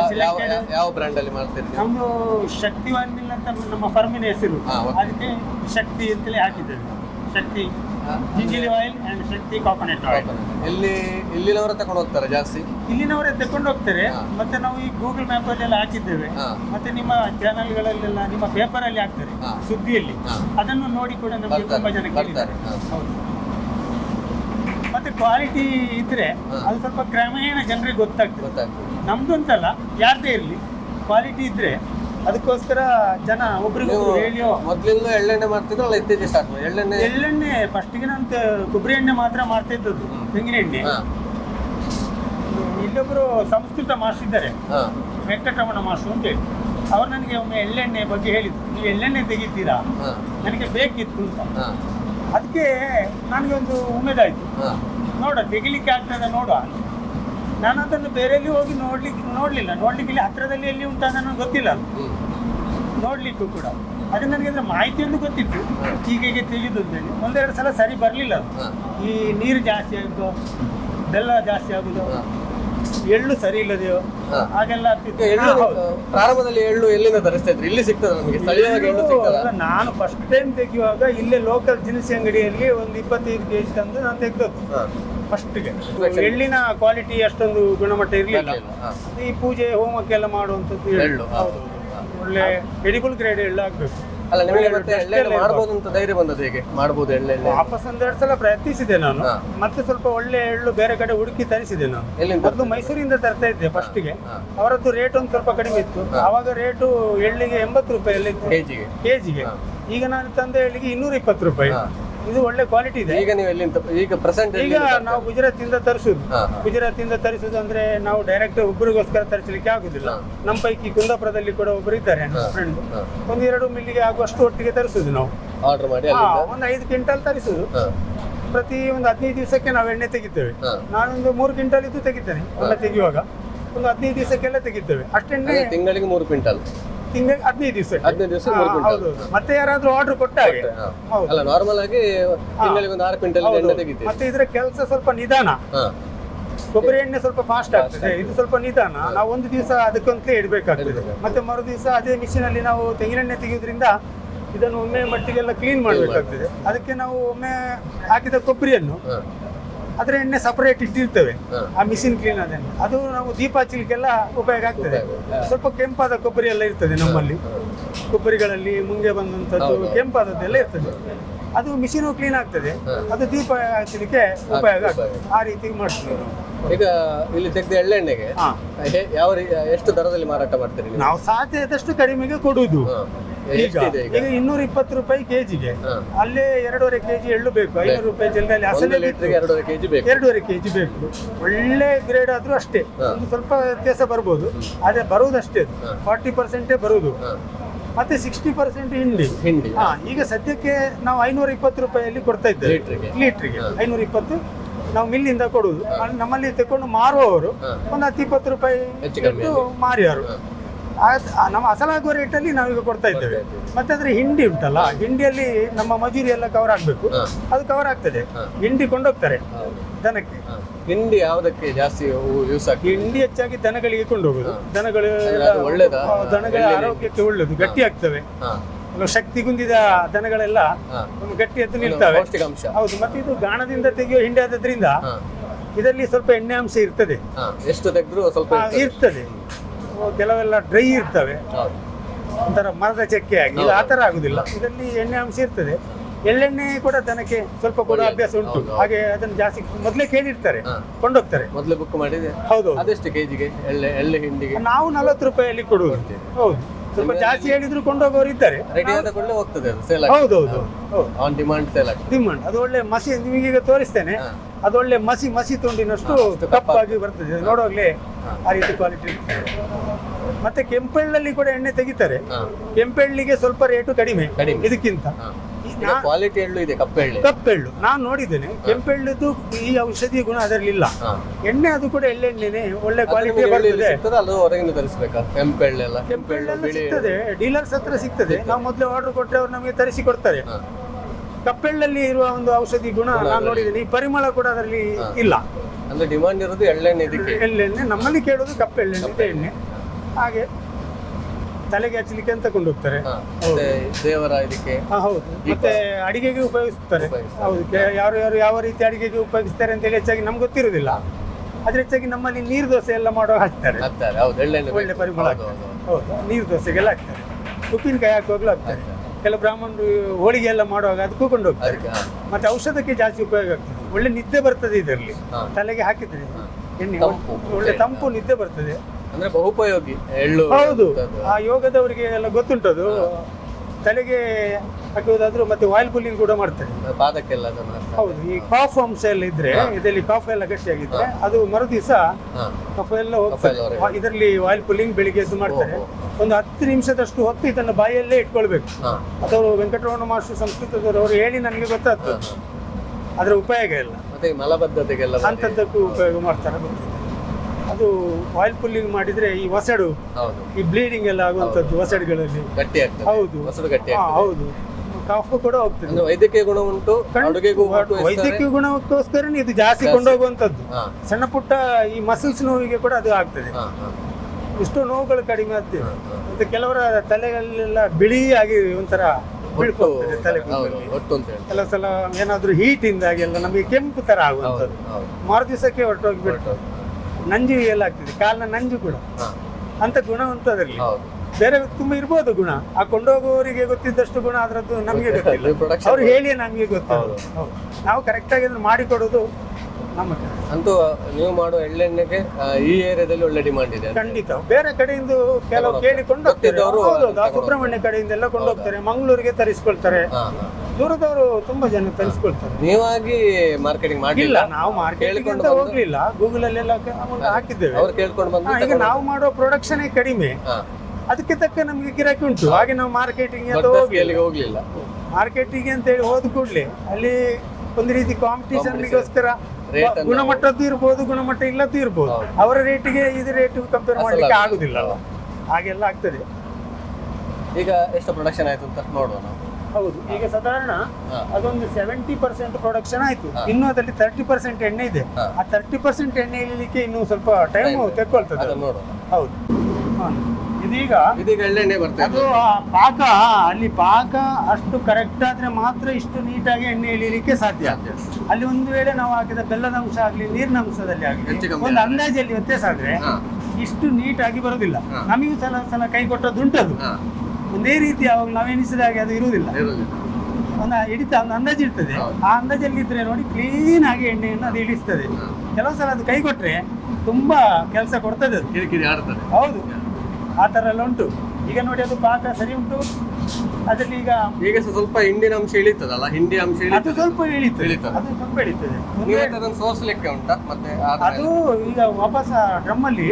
ಯಾವ- ಬ್ರ್ಯಾಂಡ್ ಅಲ್ಲಿ ಮಾಡ್ತೀರಿ ನಮ್ದು ಶಕ್ತಿವಾನ್ ಮಿಲ್ ಅಂತ ನಮ್ಮ ಫರ್ಮಿನ ಹೆಸರು. ಅದಕ್ಕೆ ಶಕ್ತಿ ಅಂತಲೇ ಹಾಕಿದ್ದೇವೆ. Shakti. Gingelly oil and Shakti coconut oil ಇಲ್ಲಿ ಇಲ್ಲಿನವರೇ ತಗೊಂಡು ಹೋಗ್ತಾರೆ ಜಾಸ್ತಿ? ಇಲ್ಲಿನವರೇ ತಗೊಂಡು ಹೋಗ್ತಾರೆ. ಮತ್ತೆ ನಾವು ಈ ಗೂಗಲ್ ಮ್ಯಾಪ್ ಅಲ್ಲೆಲ್ಲ ಹಾಕಿದ್ದೇವೆ. ಮತ್ತೆ ನಿಮ್ಮ ಚಾನಲ್ಗಳಲ್ಲೆಲ್ಲ ನಿಮ್ಮ ಪೇಪರ್ ಅಲ್ಲಿ ಹಾಕ್ತಾರೆ. ಸುದ್ದಿಯಲ್ಲಿ. ಅದನ್ನು ನೋಡಿ ಕೂಡ ನಮಗೆ ತುಂಬಾ ಜನ ಕೇಳಿದ್ದಾರೆ. ಮತ್ತೆ ಕ್ವಾಲಿಟಿ ಇದ್ರೆ ಅದು ಸ್ವಲ್ಪ ಕ್ರಮೇಣ ಜನರಿಗೆ ಗೊತ್ತಾಗ್ತದೆ. ಗೊತ್ತಾಗ್ತದೆ. ನಮ್ದು ಅಂತಲ್ಲ ಯಾರ್ದೇ ಇರಲಿ ಕ್ವಾಲಿಟಿ ಇದ್ರೆ ಅದಕ್ಕೋಸ್ಕರ ಜನ ಒಬ್ರಿಗೂ ಒಬ್ರಿಗೊಬ್ರು ಹೇಳಿಯೋ ಮೊದ್ಲಿಂದ ಎಳ್ಳೆಣ್ಣೆ ಮಾಡ್ತಿದ್ರಲ್ಲ ಇತ್ತೀಚೆಗೆ ಸ್ಟಾರ್ಟ್ ಮಾಡಿ. ಎಳ್ಳೆಣ್ಣೆ ಎಳ್ಳೆಣ್ಣೆ ಫಸ್ಟಿಗೆ ನಾನು ಕೊಬ್ಬರಿ ಎಣ್ಣೆ ಮಾತ್ರ ಮಾಡ್ತಾ ಇದ್ದದ್ದು ತೆಂಗಿನ ಎಣ್ಣೆ. ಇಲ್ಲೊಬ್ರು ಸಂಸ್ಕೃತ ಹಾ. ವೆಂಕಟರಮಣ ಮಾಸ್ಟರ್ ಅಂತ ಹೇಳಿ. ಅವ್ರು ನನಗೆ ಒಮ್ಮೆ ಎಳ್ಳೆಣ್ಣೆ ಬಗ್ಗೆ ಹೇಳಿದ್ರು. ನೀವು ಎಳ್ಳೆಣ್ಣೆ ತೆಗಿತೀರಾ? ನನಗೆ ಬೇಕಿತ್ತು ಅಂತ. ಅದಕ್ಕೆ ನನಗೆ ಒಂದು ಉಮೇದಾಯ್ತು. ನೋಡ ತೆಗಿಲಿಕ್ಕೆ ಆಗ್ತದೆ ನೋಡುವ. ನಾನು ಅದನ್ನು ಬೇರೆಯಲ್ಲಿ ಹೋಗಿ ನೋಡ್ಲಿಕ್ಕೆ ನೋಡಲಿಲ್ಲ. ನೋಡ್ಲಿಕ್ಕೆ ಇಲ್ಲಿ ಹತ್ರದಲ್ಲಿ ಎಲ್ಲಿ ಉಂಟು ಅಂತ ನನಗೆ ಗೊತ್ತಿಲ್ಲ. ಅದು ನೋಡ್ಲಿಕ್ಕೂ ಕೂಡ. ಅದು ನನಗೆ ಅದರ ಮಾಹಿತಿಯನ್ನು ಗೊತ್ತಿತ್ತು. ಹೀಗೆ ಹೀಗೆ ತೆಗೆದು ಅಂತೇಳಿ ಒಂದೆರಡು ಸಲ ಸರಿ ಬರಲಿಲ್ಲ ಅದು. ಈ ನೀರು ಜಾಸ್ತಿ ಆಗುದು ಬೆಲ್ಲ ಜಾಸ್ತಿ ಆಗುದು ಎಳ್ಳು ಸರಿ ಇಲ್ಲದೆಯೋ ಹಾಗೆಲ್ಲ ಆಗ್ತಿತ್ತು. ಎಳ್ಳು ಪ್ರಾರಂಭದಲ್ಲಿ ಎಳ್ಳು ಎಲ್ಲಿಂದ ತರಿಸ್ತಾ ಇದ್ರಿ? ಇಲ್ಲಿ ಸಿಗ್ತದೆ ನಮಗೆ? ಸ್ಥಳೀಯವಾಗಿ ಎಳ್ಳು ಸಿಗ್ತದ ನಾನು ಫಸ್ಟ್ ಟೈಮ್ ತೆಗೆಯುವಾಗ ಇಲ್ಲೇ ಲೋಕಲ್ ದಿನಸಿ ಅಂಗಡಿಯಲ್ಲಿ ಒಂದು ಇಪ್ಪತ್ತೈದು ಕೆ ಜಿ ತಂದು ನಾನು ತೆಗೆದದ್ದು. ಫಸ್ಟ್ಗೆ. ಎಳ್ಳಿನ ಕ್ವಾಲಿಟಿ ಅಷ್ಟೊಂದು ಗುಣಮಟ್ಟ ಇರಲಿಲ್ಲ. ಈ ಪೂಜೆ ಹೋಮಕ್ಕೆಲ್ಲ ಮಾಡುವಂಥದ್ದು ಎಳ್ಳು. ಎಳ್ಳು, ಒಳ್ಳೆ ಎಡಿಬಲ್ ಗ್ರೇಡ್ ಎಳ್ಳು ಆಗ್ಬೇಕು ಅಲ್ಲ ನಿಮಗೆ ಮತ್ತೆ ಎಳ್ಳೆಲ್ಲ ಮಾಡ್ಬೋದು ಅಂತ ಧೈರ್ಯ ಬಂದದ್ದು ಹೇಗೆ? ಮಾಡ್ಬೋದು ಎಳ್ಳೆಲ್ಲ ವಾಪಸ್ ಒಂದೆರಡು ಸಲ ಪ್ರಯತ್ನಿಸಿದೆ ನಾನು. ಮತ್ತೆ ಸ್ವಲ್ಪ ಒಳ್ಳೆ ಎಳ್ಳು ಬೇರೆ ಕಡೆ ಹುಡುಕಿ ತರಿಸಿದೆ ನಾನು. ಮೊದಲು ಮೈಸೂರಿಂದ ತರ್ತಾ ಇದ್ದೆ ಫಸ್ಟಿಗೆ. ಅವರದ್ದು ರೇಟ್ ಒಂದು ಸ್ವಲ್ಪ ಕಡಿಮೆ ಇತ್ತು. ಆವಾಗ ರೇಟು ಎಳ್ಳಿಗೆ ಎಂಬತ್ತು ರೂಪಾಯಿ ಎಲ್ಲ ಇತ್ತು ಕೆಜಿಗೆ ಕೆಜಿಗೆ ಈಗ ನಾನು ತಂದೆ ಎಳ್ಳಿಗೆ ಇನ್ನೂರ ಇಪ್ಪತ್ತು ರೂಪಾಯಿ. ಇದು ಒಳ್ಳೆ ಕ್ವಾಲಿಟಿ ಇದೆ. ಈಗ ನೀವು ಎಲ್ಲಿಂದ ಈಗ ಪ್ರೆಸೆಂಟ್ ಈಗ ನಾವು ಗುಜರಾತಿಂದ ತರಿಸುದು. ತರಿಸೋದು ಗುಜರಾತ್ ಗುಜರಾತಿಂದ ತರಿಸುದು ಅಂದ್ರೆ ನಾವು ಡೈರೆಕ್ಟ್ ಒಬ್ಬರಿಗೋಸ್ಕರ ತರಿಸಲಿಕ್ಕೆ ಆಗುದಿಲ್ಲ. ನಮ್ಮ ಪೈಕಿ ಕುಂದಾಪುರದಲ್ಲಿ ಕೂಡ ಒಬ್ಬರು ಇದ್ದಾರೆ. ಫ್ರೆಂಡ್. ಒಂದು ಎರಡು ಮಿಲ್ಲಿಗೆ ಆಗುವಷ್ಟು ಒಟ್ಟಿಗೆ ತರಿಸುದು ನಾವು. ಆರ್ಡರ್ ಮಾಡಿ ಒಂದು ಐದು ಕ್ವಿಂಟಲ್ ತರಿಸುದು. ಪ್ರತಿ ಒಂದು ಹದಿನೈದು ದಿವಸಕ್ಕೆ ನಾವು ಎಣ್ಣೆ ತೆಗಿತೇವೆ. ನಾನೊಂದು ಮೂರು ಕ್ವಿಂಟಲ್ ಇದು ತೆಗಿತೇನೆ. ಎಲ್ಲ ತೆಗೆಯುವಾಗ. ಒಂದು ಹದಿನೈದು ದಿವಸಕ್ಕೆಲ್ಲ ತೆಗಿತೇವೆ. ಅಷ್ಟೆಣ್ಣೆ ತಿಂಗಳಿಗೆ ಮೂರು ಕ್ವಿಂಟಲ್. ತಿಂಗಳಿಗೆ ಹದಿನೈದು ದಿವಸ ಹದಿನೈದು ದಿವಸ ಮೂರು ಕ್ವಿಂಟಲ್ ಹೌದು ಮತ್ತೆ ಯಾರಾದ್ರೂ ಆರ್ಡರ್ ಕೊಟ್ಟಾಗ ಅಲ್ಲ ನಾರ್ಮಲ್ ಆಗಿ ತಿಂಗಳಿಗೆ ಒಂದು ಆರು ಕ್ವಿಂಟಲ್. ಎಣ್ಣೆ ತೆಗಿತೀವಿ. ಮತ್ತೆ ಇದ್ರ ಕೆಲಸ ಸ್ವಲ್ಪ ನಿಧಾನ. ಕೊಬ್ಬರಿ ಎಣ್ಣೆ ಸ್ವಲ್ಪ ಫಾಸ್ಟ್ ಆಗ್ತದೆ. ಇದು ಸ್ವಲ್ಪ ನಿಧಾನ. ನಾವು ಒಂದು ದಿವಸ ಅದಕ್ಕಂತಲೇ ಇಡಬೇಕಾಗ್ತದೆ. ಮತ್ತೆ ಮರು ದಿವಸ ಅದೇ ಮಿಷಿನ್ ಅಲ್ಲಿ ನಾವು ತೆಂಗಿನೆಣ್ಣೆ ತೆಗೆಯೋದ್ರಿಂದ ಇದನ್ನು ಒಮ್ಮೆ ಮಟ್ಟಿಗೆಲ್ಲ ಕ್ಲೀನ್ ಮಾಡಬೇಕಾಗ್ತದೆ. ಅದಕ್ಕೆ ನಾವು ಒಮ್ಮೆ ಹಾಕಿದ ಕೊಬ್ಬರಿಯನ್ನು ಅದರ ಎಣ್ಣೆ ಸಪರೇಟ್ ಇಟ್ಟಿರ್ತೇವೆ. ಆ ಮಿಷಿನ್ ಕ್ಲೀನ್ ಅದನ್ನು ಅದು ನಾವು ದೀಪ ಹಚ್ಚಲಿಕ್ಕೆಲ್ಲ ಉಪಯೋಗ ಆಗ್ತದೆ. ಸ್ವಲ್ಪ ಕೆಂಪಾದ ಕೊಬ್ಬರಿ ಎಲ್ಲ ಇರ್ತದೆ ನಮ್ಮಲ್ಲಿ. ಕೊಬ್ಬರಿಗಳಲ್ಲಿ ಮುಂಗೆ ಬಂದಂಥದ್ದು ಕೆಂಪಾದದ್ದೆಲ್ಲ ಇರ್ತದೆ. ಅದು ಮಿಷಿನು ಕ್ಲೀನ್ ಆಗ್ತದೆ. ಅದು ದೀಪ ಹಚ್ಚಲಿಕ್ಕೆ ಉಪಯೋಗ ಆಗ್ತದೆ. ಆ ರೀತಿ ಮಾಡ್ತೀವಿ ನಾವು. ಈಗ ಇಲ್ಲಿ ತೆಗೆದ ಎಳ್ಳೆಣ್ಣೆಗೆ. ಯಾವ ಎಷ್ಟು ದರದಲ್ಲಿ ಮಾರಾಟ ಮಾಡ್ತೀರಿ ನಾವು? ಸಾಧ್ಯ ಆದಷ್ಟು ಕಡಿಮೆಗೆ ಕೊಡುವುದು. ಈಗ ಈಗ. ಇನ್ನೂರ ಇಪ್ಪತ್ತು ರೂಪಾಯಿ ಕೆಜಿಗೆ. ಅಲ್ಲೇ ಎರಡೂವರೆ ಕೆಜಿ ಎಳ್ಳು ಬೇಕು ಐನೂರು ರೂಪಾಯಿ ಒಂದು ಅಸಲೇ ಎರಡೂವರೆ ಕೆಜಿ ಬೇಕು. ಎರಡೂವರೆ ಕೆಜಿ ಬೇಕು. ಒಳ್ಳೆ ಗ್ರೇಡ್ ಆದ್ರೂ ಅಷ್ಟೇ. ಒಂದು ಸ್ವಲ್ಪ ವ್ಯತ್ಯಾಸ ಬರ್ಬೋದು. ಆದ್ರೆ ಬರುವುದಷ್ಟೇ ಅಷ್ಟೇ ಫಾರ್ಟಿ ಪರ್ಸೆಂಟೇ ಬರುವುದು. ಮತ್ತೆ ಸಿಕ್ಸ್ಟಿ ಪರ್ಸೆಂಟ್ ಹಿಂಡಿ. ಹಿಂಡಿ. ಹಾ ಈಗ ಸದ್ಯಕ್ಕೆ ನಾವು ಐನೂರ ಇಪ್ಪತ್ತು ರೂಪಾಯಿಯಲ್ಲಿ ಕೊಡ್ತಾ ಇದ್ದೇವೆ. ಲೀಟ್ರಿಗೆ. ಐನೂರ ಇಪ್ಪತ್ತು ನಾವು ಮಿಲ್ಲಿಂದ ಕೊಡುವುದು. ನಮ್ಮಲ್ಲಿ ತಗೊಂಡು ಮಾರುವವರು. ಒಂದು ಹತ್ತು ಇಪ್ಪತ್ತು ರೂಪಾಯಿ ಮಾರಿಯಾರು. ನಮ್ಮ ಅಸಲಾಗುವ ರೇಟಲ್ಲಿ ನಾವೀಗ ಕೊಡ್ತಾ ಇದ್ದೇವೆ. ಮತ್ತೆ ಅದ್ರ ಹಿಂಡಿ ಉಂಟಲ್ಲ ಹಿಂಡಿಯಲ್ಲಿ ನಮ್ಮ ಮಜೂರಿ ಎಲ್ಲ ಕವರ್ ಆಗ್ಬೇಕು. ಅದು ಕವರ್ ಆಗ್ತದೆ. ಹಿಂಡಿ ಕೊಂಡೋಗ್ತಾರೆ ದನಕ್ಕೆ. ಹಿಂಡಿ ಯಾವುದಕ್ಕೆ ಜಾಸ್ತಿ ಯೂಸ್ ಆಗ್ತದೆ? ಹಿಂಡಿ ಹೆಚ್ಚಾಗಿ ದನಗಳಿಗೆ ಕೊಂಡೋಗುದು. ದನಗಳು ಒಳ್ಳೇದಾ? ದನಗಳ ಆರೋಗ್ಯಕ್ಕೆ ಒಳ್ಳೇದು ಗಟ್ಟಿ ಆಗ್ತವೆ. ಶಕ್ತಿ ಗುಂದಿದ ದನಗಳೆಲ್ಲ ಗಟ್ಟಿ ಎದ್ದು ನಿಲ್ತವೆ. ಹೌದು ಮತ್ತೆ ಇದು ಗಾಣದಿಂದ ತೆಗೆಯುವ ಹಿಂಡಿ ಆದ್ರಿಂದ ಹಾ. ಇದರಲ್ಲಿ ಸ್ವಲ್ಪ ಎಣ್ಣೆ ಅಂಶ ಇರ್ತದೆ. ಎಷ್ಟು ತೆಗೆದ್ರು ಸ್ವಲ್ಪ ಇರ್ತದೆ. ಕೆಲವೆಲ್ಲ ಡ್ರೈ ಇರ್ತವೆ. ಒಂಥರ ಮರದ ಚಕ್ಕೆ ಆಗಿ. ಇದು ಆ ಥರ ಆಗುದಿಲ್ಲ. ಇದರಲ್ಲಿ ಎಣ್ಣೆ ಅಂಶ ಇರ್ತದೆ. ಎಳ್ಳೆಣ್ಣೆ ಕೂಡ ದನಕ್ಕೆ ಸ್ವಲ್ಪ ಕೂಡ ಅಭ್ಯಾಸ ಉಂಟು. ಹಾಗೆ ಅದನ್ನು ಜಾಸ್ತಿ ಮೊದಲೇ ಕೇಳಿರ್ತಾರೆ. ಕೊಂಡೋಗ್ತಾರೆ. ಮೊದಲು ಬುಕ್ ಮಾಡಿದೆ. ಹೌದು ಅದೆಷ್ಟು ಕೆಜಿಗೆ? ಎಳ್ಳೆ ಎಳ್ಳೆ ಹಿಂಡಿಗೆ? ನಾವು ನಲವತ್ತು ರೂಪಾಯಲ್ಲಿ ಕೊಡುವುದು. ಹೌದು. ಸ್ವಲ್ಪ ಜಾಸ್ತಿ ಹೇಳಿದ್ರು ಕೊಂಡೋಗೋರು ಇದ್ದಾರೆ. ರೆಡಿ ಆದ ಕೂಡಲೇ ಹೋಗ್ತದೆ ಸೇಲ್ ಹೌದು ಹೌದು. ಆನ್ ಡಿಮಾಂಡ್ ಸೇಲ್ ಆಗ್ತದೆ. ಡಿಮಾಂಡ್ ಅದು ಒಳ್ಳೆ ಮಸಿ ನಿಮಗೆ ಈಗ ತೋರಿಸ್ತೇನೆ. ಅದು ಒಳ್ಳೆ ಮಸಿ ಮಸಿ ತುಂಡಿನಷ್ಟು ಕಪ್ಪಾಗಿ. ಬರ್ತದೆ. ನೋಡೋಗ್ಲೇ ಆ ರೀತಿ ಕ್ವಾಲಿಟಿ ಮತ್ತೆ ಕೆಂಪಳ್ಳಲ್ಲಿ ಕೂಡ ಎಣ್ಣೆ ತೆಗಿತಾರೆ. ಕೆಂಪೆಳ್ಳಿಗೆ ಸ್ವಲ್ಪ ರೇಟು ಕಡಿಮೆ. ಇದಕ್ಕಿಂತ. ಕ್ವಾಲಿಟಿ ಎಳ್ಳು ಇದೆ ಕಪ್ಪೆಳ್ಳು ಕಪ್ಪೆಳ್ಳು ನಾನು ನೋಡಿದ್ದೇನೆ. ಕೆಂಪೆಳ್ಳದ್ದು ಈ ಔಷಧಿ ಗುಣ ಅದರಲ್ಲಿಲ್ಲ. ಇಲ್ಲ ಎಣ್ಣೆ ಅದು ಕೂಡ ಎಳ್ಳೆಣ್ಣೆನೆ ಒಳ್ಳೆ ಕ್ವಾಲಿಟಿ ಬರ್ತದೆ. ಅದು ಹೊರಗಿಂದ ತರಿಸ್ಬೇಕಾ? ಕೆಂಪೆಳ್ಳೆಲ್ಲ ಸಿಗ್ತದೆ. ಡೀಲರ್ಸ್ ಹತ್ರ ಸಿಗ್ತದೆ. ನಾವು ಮೊದಲೇ ಆರ್ಡರ್ ಕೊಟ್ಟರೆ ಅವ್ರು ನಮಗೆ ತರಿಸಿ ಕೊಡ್ತಾರೆ. ಕಪ್ಪೆಳ್ಳಲ್ಲಿ ಇರುವ ಒಂದು ಔಷಧಿ ಗುಣ ನಾನು ನೋಡಿದ್ದೇನೆ. ಈ ಪರಿಮಳ ಕೂಡ ಅದರಲ್ಲಿ ಇಲ್ಲ. ಅಂದ್ರೆ ಡಿಮಾಂಡ್ ಇರೋದು ಎಳ್ಳೆಣ್ಣೆ ಇದಕ್ಕೆ. ಎಳ್ಳೆಣ್ಣೆ ನಮ್ಮಲ್ಲಿ ಕೇಳೋದು ಕಪ್ಪೆಳ್ಳೆಣ್ಣೆ ಎಣ್ಣೆ ಹಾಗೆ ತಲೆಗೆ ಹಚ್ಚಲಿಕ್ಕೆ ಅಂತ ಕೊಂಡೋಗ್ತಾರೆ ಹೋಗ್ತಾರೆ. ಮತ್ತೆ ದೇವರ ಇದಕ್ಕೆ ಹಾ, ಹೌದು. ಮತ್ತೆ ಅಡಿಗೆಗೆ ಉಪಯೋಗಿಸ್ತಾರೆ. ಹೌದು ಯಾರು ಯಾರು ಯಾವ ರೀತಿ ಅಡಿಗೆಗೆ ಉಪಯೋಗಿಸ್ತಾರೆ ಅಂತೇಳಿ ಹೆಚ್ಚಾಗಿ ನಮ್ಗೆ ಗೊತ್ತಿರುವುದಿಲ್ಲ. ಅದ್ರ ಹೆಚ್ಚಾಗಿ ನಮ್ಮಲ್ಲಿ ನೀರು ದೋಸೆ ಎಲ್ಲ ಮಾಡುವಾಗ ಹಾಕ್ತಾರೆ. ಹಾಕ್ತಾರೆ. ಹೌದು ಎಳ್ಳೆಣ್ಣೆ ಒಳ್ಳೆ ಪರಿಮಳ ಆಗ್ತದೆ. ಹೌದು. ನೀರು ದೋಸೆಗೆಲ್ಲ ಹಾಕ್ತಾರೆ. ಉಪ್ಪಿನಕಾಯಿ ಹಾಕುವಾಗಲೂ ಹಾಕ್ತಾರೆ. ಕೆಲವು ಬ್ರಾಹ್ಮಣರು ಹೋಳಿಗೆ ಎಲ್ಲ ಮಾಡುವಾಗ ಅದು ಕೂಕೊಂಡು ಹೋಗ್ತಾರೆ. ಮತ್ತೆ ಔಷಧಕ್ಕೆ ಜಾಸ್ತಿ ಉಪಯೋಗ ಆಗ್ತದೆ. ಒಳ್ಳೆ ನಿದ್ದೆ ಬರ್ತದೆ ಇದರಲ್ಲಿ. ತಲೆಗೆ ಹಾಕಿದ್ರೆ ಎಣ್ಣೆ ಒಳ್ಳೆ ತಂಪು ನಿದ್ದೆ ಬರ್ತದೆ. ಅಂದ್ರೆ ಬಹುಪಯೋಗಿ ಎಳ್ಳು ಹೌದು. ಆ ಯೋಗದವರಿಗೆ ಎಲ್ಲ ಗೊತ್ತುಂಟದು. ತಲೆಗೆ ಹಾಕುವುದಾದ್ರೂ ಮತ್ತೆ ವಾಯಿಲ್ ಪುಲ್ಲಿಂಗ್ ಕೂಡ ಮಾಡ್ತಾರೆ. ಪಾದಕ್ಕೆಲ್ಲ. ಹೌದು ಈ ಕಾಫ್ ಅಂಶ ಎಲ್ಲ ಇದ್ರೆ ಇದರಲ್ಲಿ ಕಾಫ್ ಎಲ್ಲ ಗಟ್ಟಿಯಾಗಿದ್ರೆ ಅದು ಮರು ದಿವಸ ಕಫ ಎಲ್ಲ ಹೋಗ್ತದೆ. ಇದರಲ್ಲಿ ವಾಯಿಲ್ ಪುಲ್ಲಿಂಗ್ ಬೆಳಿಗ್ಗೆ ಎದ್ದು ಮಾಡ್ತಾರೆ. ಒಂದು ಹತ್ತು ನಿಮಿಷದಷ್ಟು ಹೊತ್ತು ಇದನ್ನು ಬಾಯಲ್ಲೇ ಇಟ್ಕೊಳ್ಬೇಕು. ಅಥವಾ ವೆಂಕಟರಮಣ ಮಾಸ್ಟರ್ ಸಂಸ್ಕೃತದವರು ಅವರು ಹೇಳಿ ನನಗೆ ಗೊತ್ತಾಗ್ತದೆ. ಅದರ ಉಪಯೋಗ ಇಲ್ಲ. ಮತ್ತೆ ಮಲಬದ್ಧತೆಗೆಲ್ಲ ಅಂತದ್ದಕ್ಕೂ ಉಪಯೋಗ ಮಾಡ್ತಾರೆ. ಗೊತ್ತಿಲ್ಲ ಅದು ಆಯಿಲ್ ಪುಲ್ಲಿಂಗ್ ಮಾಡಿದ್ರೆ ಈ ಒಸಡು ಹೌದು. ಈ ಬ್ಲೀಡಿಂಗ್ ಎಲ್ಲ ಆಗುವಂಥದ್ದು ಒಸಡುಗಳಲ್ಲಿ ಗಟ್ಟಿ ಆಗ್ತದೆ. ಹೌದು. ಮೊಸರು ಗಟ್ಟಿ ಹಾ, ಆಗ್ತದೆ. ಹೌದು. ಕಾಫು ಕೂಡ ಹೋಗ್ತದೆ. ಅಂದ್ರೆ ವೈದ್ಯಕೀಯ ಗುಣ ಉಂಟು ಅಡುಗೆಗೂ. ವೈದ್ಯಕೀಯ ಗುಣಕ್ಕೋಸ್ಕರ ಇದು ಜಾಸ್ತಿ ಕೊಂಡೋಗುವಂಥದ್ದು. ಹಾ. ಸಣ್ಣ ಪುಟ್ಟ ಈ ಮಸಲ್ಸ್ ನೋವಿಗೆ ಕೂಡ ಅದು ಆಗ್ತದೆ. ಇಷ್ಟು ಹಾ. ಎಷ್ಟೋ ನೋವುಗಳು ಕಡಿಮೆ ಆಗ್ತದೆ. ಮತ್ತೆ ಕೆಲವರ ತಲೆಗಳೆಲ್ಲ ಬಿಳಿಯಾಗಿ ಒಂಥರ ಒಟ್ಟು ಬೀಳ್ಕೊಳ್ತದೆ ತಲೆ ಹೌದು ಕೂದಲಲ್ಲಿ. ಒಟ್ಟು ಅಂತ ಹೇಳಿ ಕೆಲವು ಸಲ ಏನಾದ್ರೂ ಹೀಟ್ ಇಂದಾಗಿ ಎಲ್ಲ ನಮಗೆ ಕೆಂಪು ತರ ಆಗುವಂಥದ್ದು. ಹೌದು ಮಾರು ದಿವಸಕ್ಕೆ ಹೊರಟೋಗಿ ಬಿಡ್ತದೆ ನಂಜು ಎಲ್ಲ ಆಗ್ತದೆ ಕಾಲಿನ ನಂಜು ಕೂಡ. ಅಂತ ಗುಣ ಉಂಟು ಅದರಲ್ಲಿ. ಹೌದು. ಬೇರೆ ತುಂಬಾ ಇರ್ಬೋದು ಗುಣ. ಆ ಕೊಂಡೋಗುವವರಿಗೆ ಗೊತ್ತಿದ್ದಷ್ಟು ಗುಣ ಅದರದ್ದು ನಮಗೆ ಗೊತ್ತಿಲ್ಲ. ಅವ್ರು ಹೇಳಿ ನಮಗೆ ಗೊತ್ತಿಲ್ಲ. ನಾವು ಕರೆಕ್ಟ್ ಆಗಿ ಅದನ್ನ ಮಾಡಿಕೊಡೋದು. ಅಂತೂ ನೀವು ಮಾಡುವ ಎಳ್ಳೆಣ್ಣೆಗೆ ಈ ಏರಿಯಾದಲ್ಲಿ ಒಳ್ಳೆ ಡಿಮಾಂಡ್ ಇದೆ ಖಂಡಿತ. ಬೇರೆ ಕಡೆಯಿಂದ ಕೆಲವು ಕೇಳಿ ಸುಬ್ರಹ್ಮಣ್ಯ ಕಡೆಯಿಂದ ಎಲ್ಲ ಕೊಂಡೋಗ್ತಾರೆ ಮಂಗಳೂರಿಗೆ ತರಿಸ್ಕೊಳ್ತಾರೆ. ದೂರದವರು ತುಂಬಾ ಜನ ತರಿಸ್ಕೊಳ್ತಾರೆ. ನೀವಾಗಿ ಮಾರ್ಕೆಟಿಂಗ್ ಮಾಡಿಲ್ಲ ನಾವು ಮಾರ್ಕೆಟ್ ಅಂತ ಹೋಗ್ಲಿಲ್ಲ. ಗೂಗಲ್ ಅಲ್ಲಿ amount ಹಾಕಿದ್ದೇವೆ. ಅವ್ರು ಕೇಳ್ಕೊಂಡು ಬಂದು ಈಗ ನಾವು ಮಾಡೋ ಪ್ರೊಡಕ್ಷನ್ ಕಡಿಮೆ. ಅದಕ್ಕೆ ತಕ್ಕ ನಮಗೆ ಗಿರಾಕಿ ಉಂಟು. ಹಾಗೆ ನಾವು ಮಾರ್ಕೆಟಿಂಗ್ ಅಂತ ಹೋಗ್ಲಿಲ್ಲ. ಮಾರ್ಕೆಟಿಂಗ್ ಅಂತ ಹೇಳಿ ಹೋದ ಕೂಡಲೇ ಅಲ್ಲಿ ಒಂದು ರೀತಿ ಕಾಂಪಿಟೇಷನ್ಗೋಸ್ಕರ ಗುಣಮಟ್ಟದ್ದು ಇರ್ಬೋದು ಗುಣಮಟ್ಟ ಇಲ್ಲದ್ದು ಇರ್ಬೋದು ಅವರ ರೇಟಿಗೆ ಇದು ರೇಟ್ ಕಂಪೇರ್ ಮಾಡ್ಲಿಕ್ಕೆ ಆಗುದಿಲ್ಲ ಹಾಗೆಲ್ಲ ಆಗ್ತದೆ. ಈಗ ಎಷ್ಟು ಪ್ರೊಡಕ್ಷನ್ ಆಯ್ತು ಅಂತ ನೋಡುವ ನಾವು. ಹೌದು. ಈಗ ಸಾಧಾರಣ ಅದೊಂದು ಸೆವೆಂಟಿ ಪರ್ಸೆಂಟ್ ಪ್ರೊಡಕ್ಷನ್ ಆಯ್ತು. ಇನ್ನು ಅದರಲ್ಲಿ ತರ್ಟಿ ಪರ್ಸೆಂಟ್ ಎಣ್ಣೆ ಇದೆ. ಆ ತರ್ಟಿ ಪರ್ಸೆಂಟ್ ಎಣ್ಣೆ ಇಲ್ಲಿಕ್ಕೆ ಇನ್ನು ಸ್ವಲ್ಪ ಟೈಮ್ ತೆಕ್ಕೊಳ್ತದೆ ಹೌದು. ಹಾ. ಇದೀಗ ಇದೀಗ ಎಳ್ಳೆಣ್ಣೆ ಬರ್ತದೆ. ಅದು ಆ ಪಾಕ ಅಲ್ಲಿ ಪಾಕ ಅಷ್ಟು ಕರೆಕ್ಟ್ ಆದ್ರೆ ಮಾತ್ರ ಇಷ್ಟು ನೀಟಾಗಿ ಎಣ್ಣೆ ಇಳಿಲಿಕ್ಕೆ ಸಾಧ್ಯ. ಅಲ್ಲಿ ಒಂದು ವೇಳೆ ನಾವು ಹಾಕಿದ ಬೆಲ್ಲದ ಅಂಶ ಆಗ್ಲಿ ನೀರಿನ ಅಂಶದಲ್ಲಿ ಆಗಲಿ ಹೆಚ್ಚು ಕಮ್ಮಿ ಒಂದು ಅಂದಾಜಲ್ಲಿ ವ್ಯತ್ಯಾಸ ಆದ್ರೆ ಹಾ ಇಷ್ಟು ನೀಟಾಗಿ ಬರೋದಿಲ್ಲ. ನಮಗೂ ಸಲ ಸಲ ಕೈ ಕೊಟ್ಟದ್ದುಂಟದು. ಹಾ. ಒಂದೇ ರೀತಿ ಅವಾಗ ನಾವು ಎಣಿಸಿದ ಹಾಗೆ ಅದು ಇರುವುದಿಲ್ಲ ಒಂದು ಹಿಡಿತ ಒಂದು ಅಂದಾಜು ಇರ್ತದೆ. ಹೌದು. ಆ ಅಂದಾಜಲ್ಲಿ ಇದ್ರೆ ನೋಡಿ ಕ್ಲೀನ್ ಆಗಿ ಎಣ್ಣೆಯನ್ನು ಅದು ಇಳಿಸ್ತದೆ. ಕೆಲವು ಸಲ ಅದು ಕೈ ಕೊಟ್ಟರೆ ತುಂಬಾ ಕೆಲಸ ಕೊಡ್ತದೆ ಅದು. ಕಿರಿಕಿರಿ ಆಡ್ತದೆ. ಹೌದು. ಆ ಥರ ಎಲ್ಲ ಉಂಟು. ಈಗ ನೋಡಿ ಅದು ಪಾಕ ಸರಿ ಉಂಟು. ಅದರಲ್ಲಿ ಈಗ ಈಗ ಸ್ವಲ್ಪ ಹಿಂಡಿನ ಅಂಶ ಇಳಿತದಲ್ಲ ಹಿಂಡಿ ಅಂಶ ಅದು ಸ್ವಲ್ಪ ಇಳಿತದೆ. ಅದು ಸ್ವಲ್ಪ ಇಳಿತದೆ. ಸೋಸ್ಲಿಕ್ಕೆ ಉಂಟಾ? ಮತ್ತೆ ಅದು ಈಗ ವಾಪಸ್ ಡ್ರಮ್ ಅಲ್ಲಿ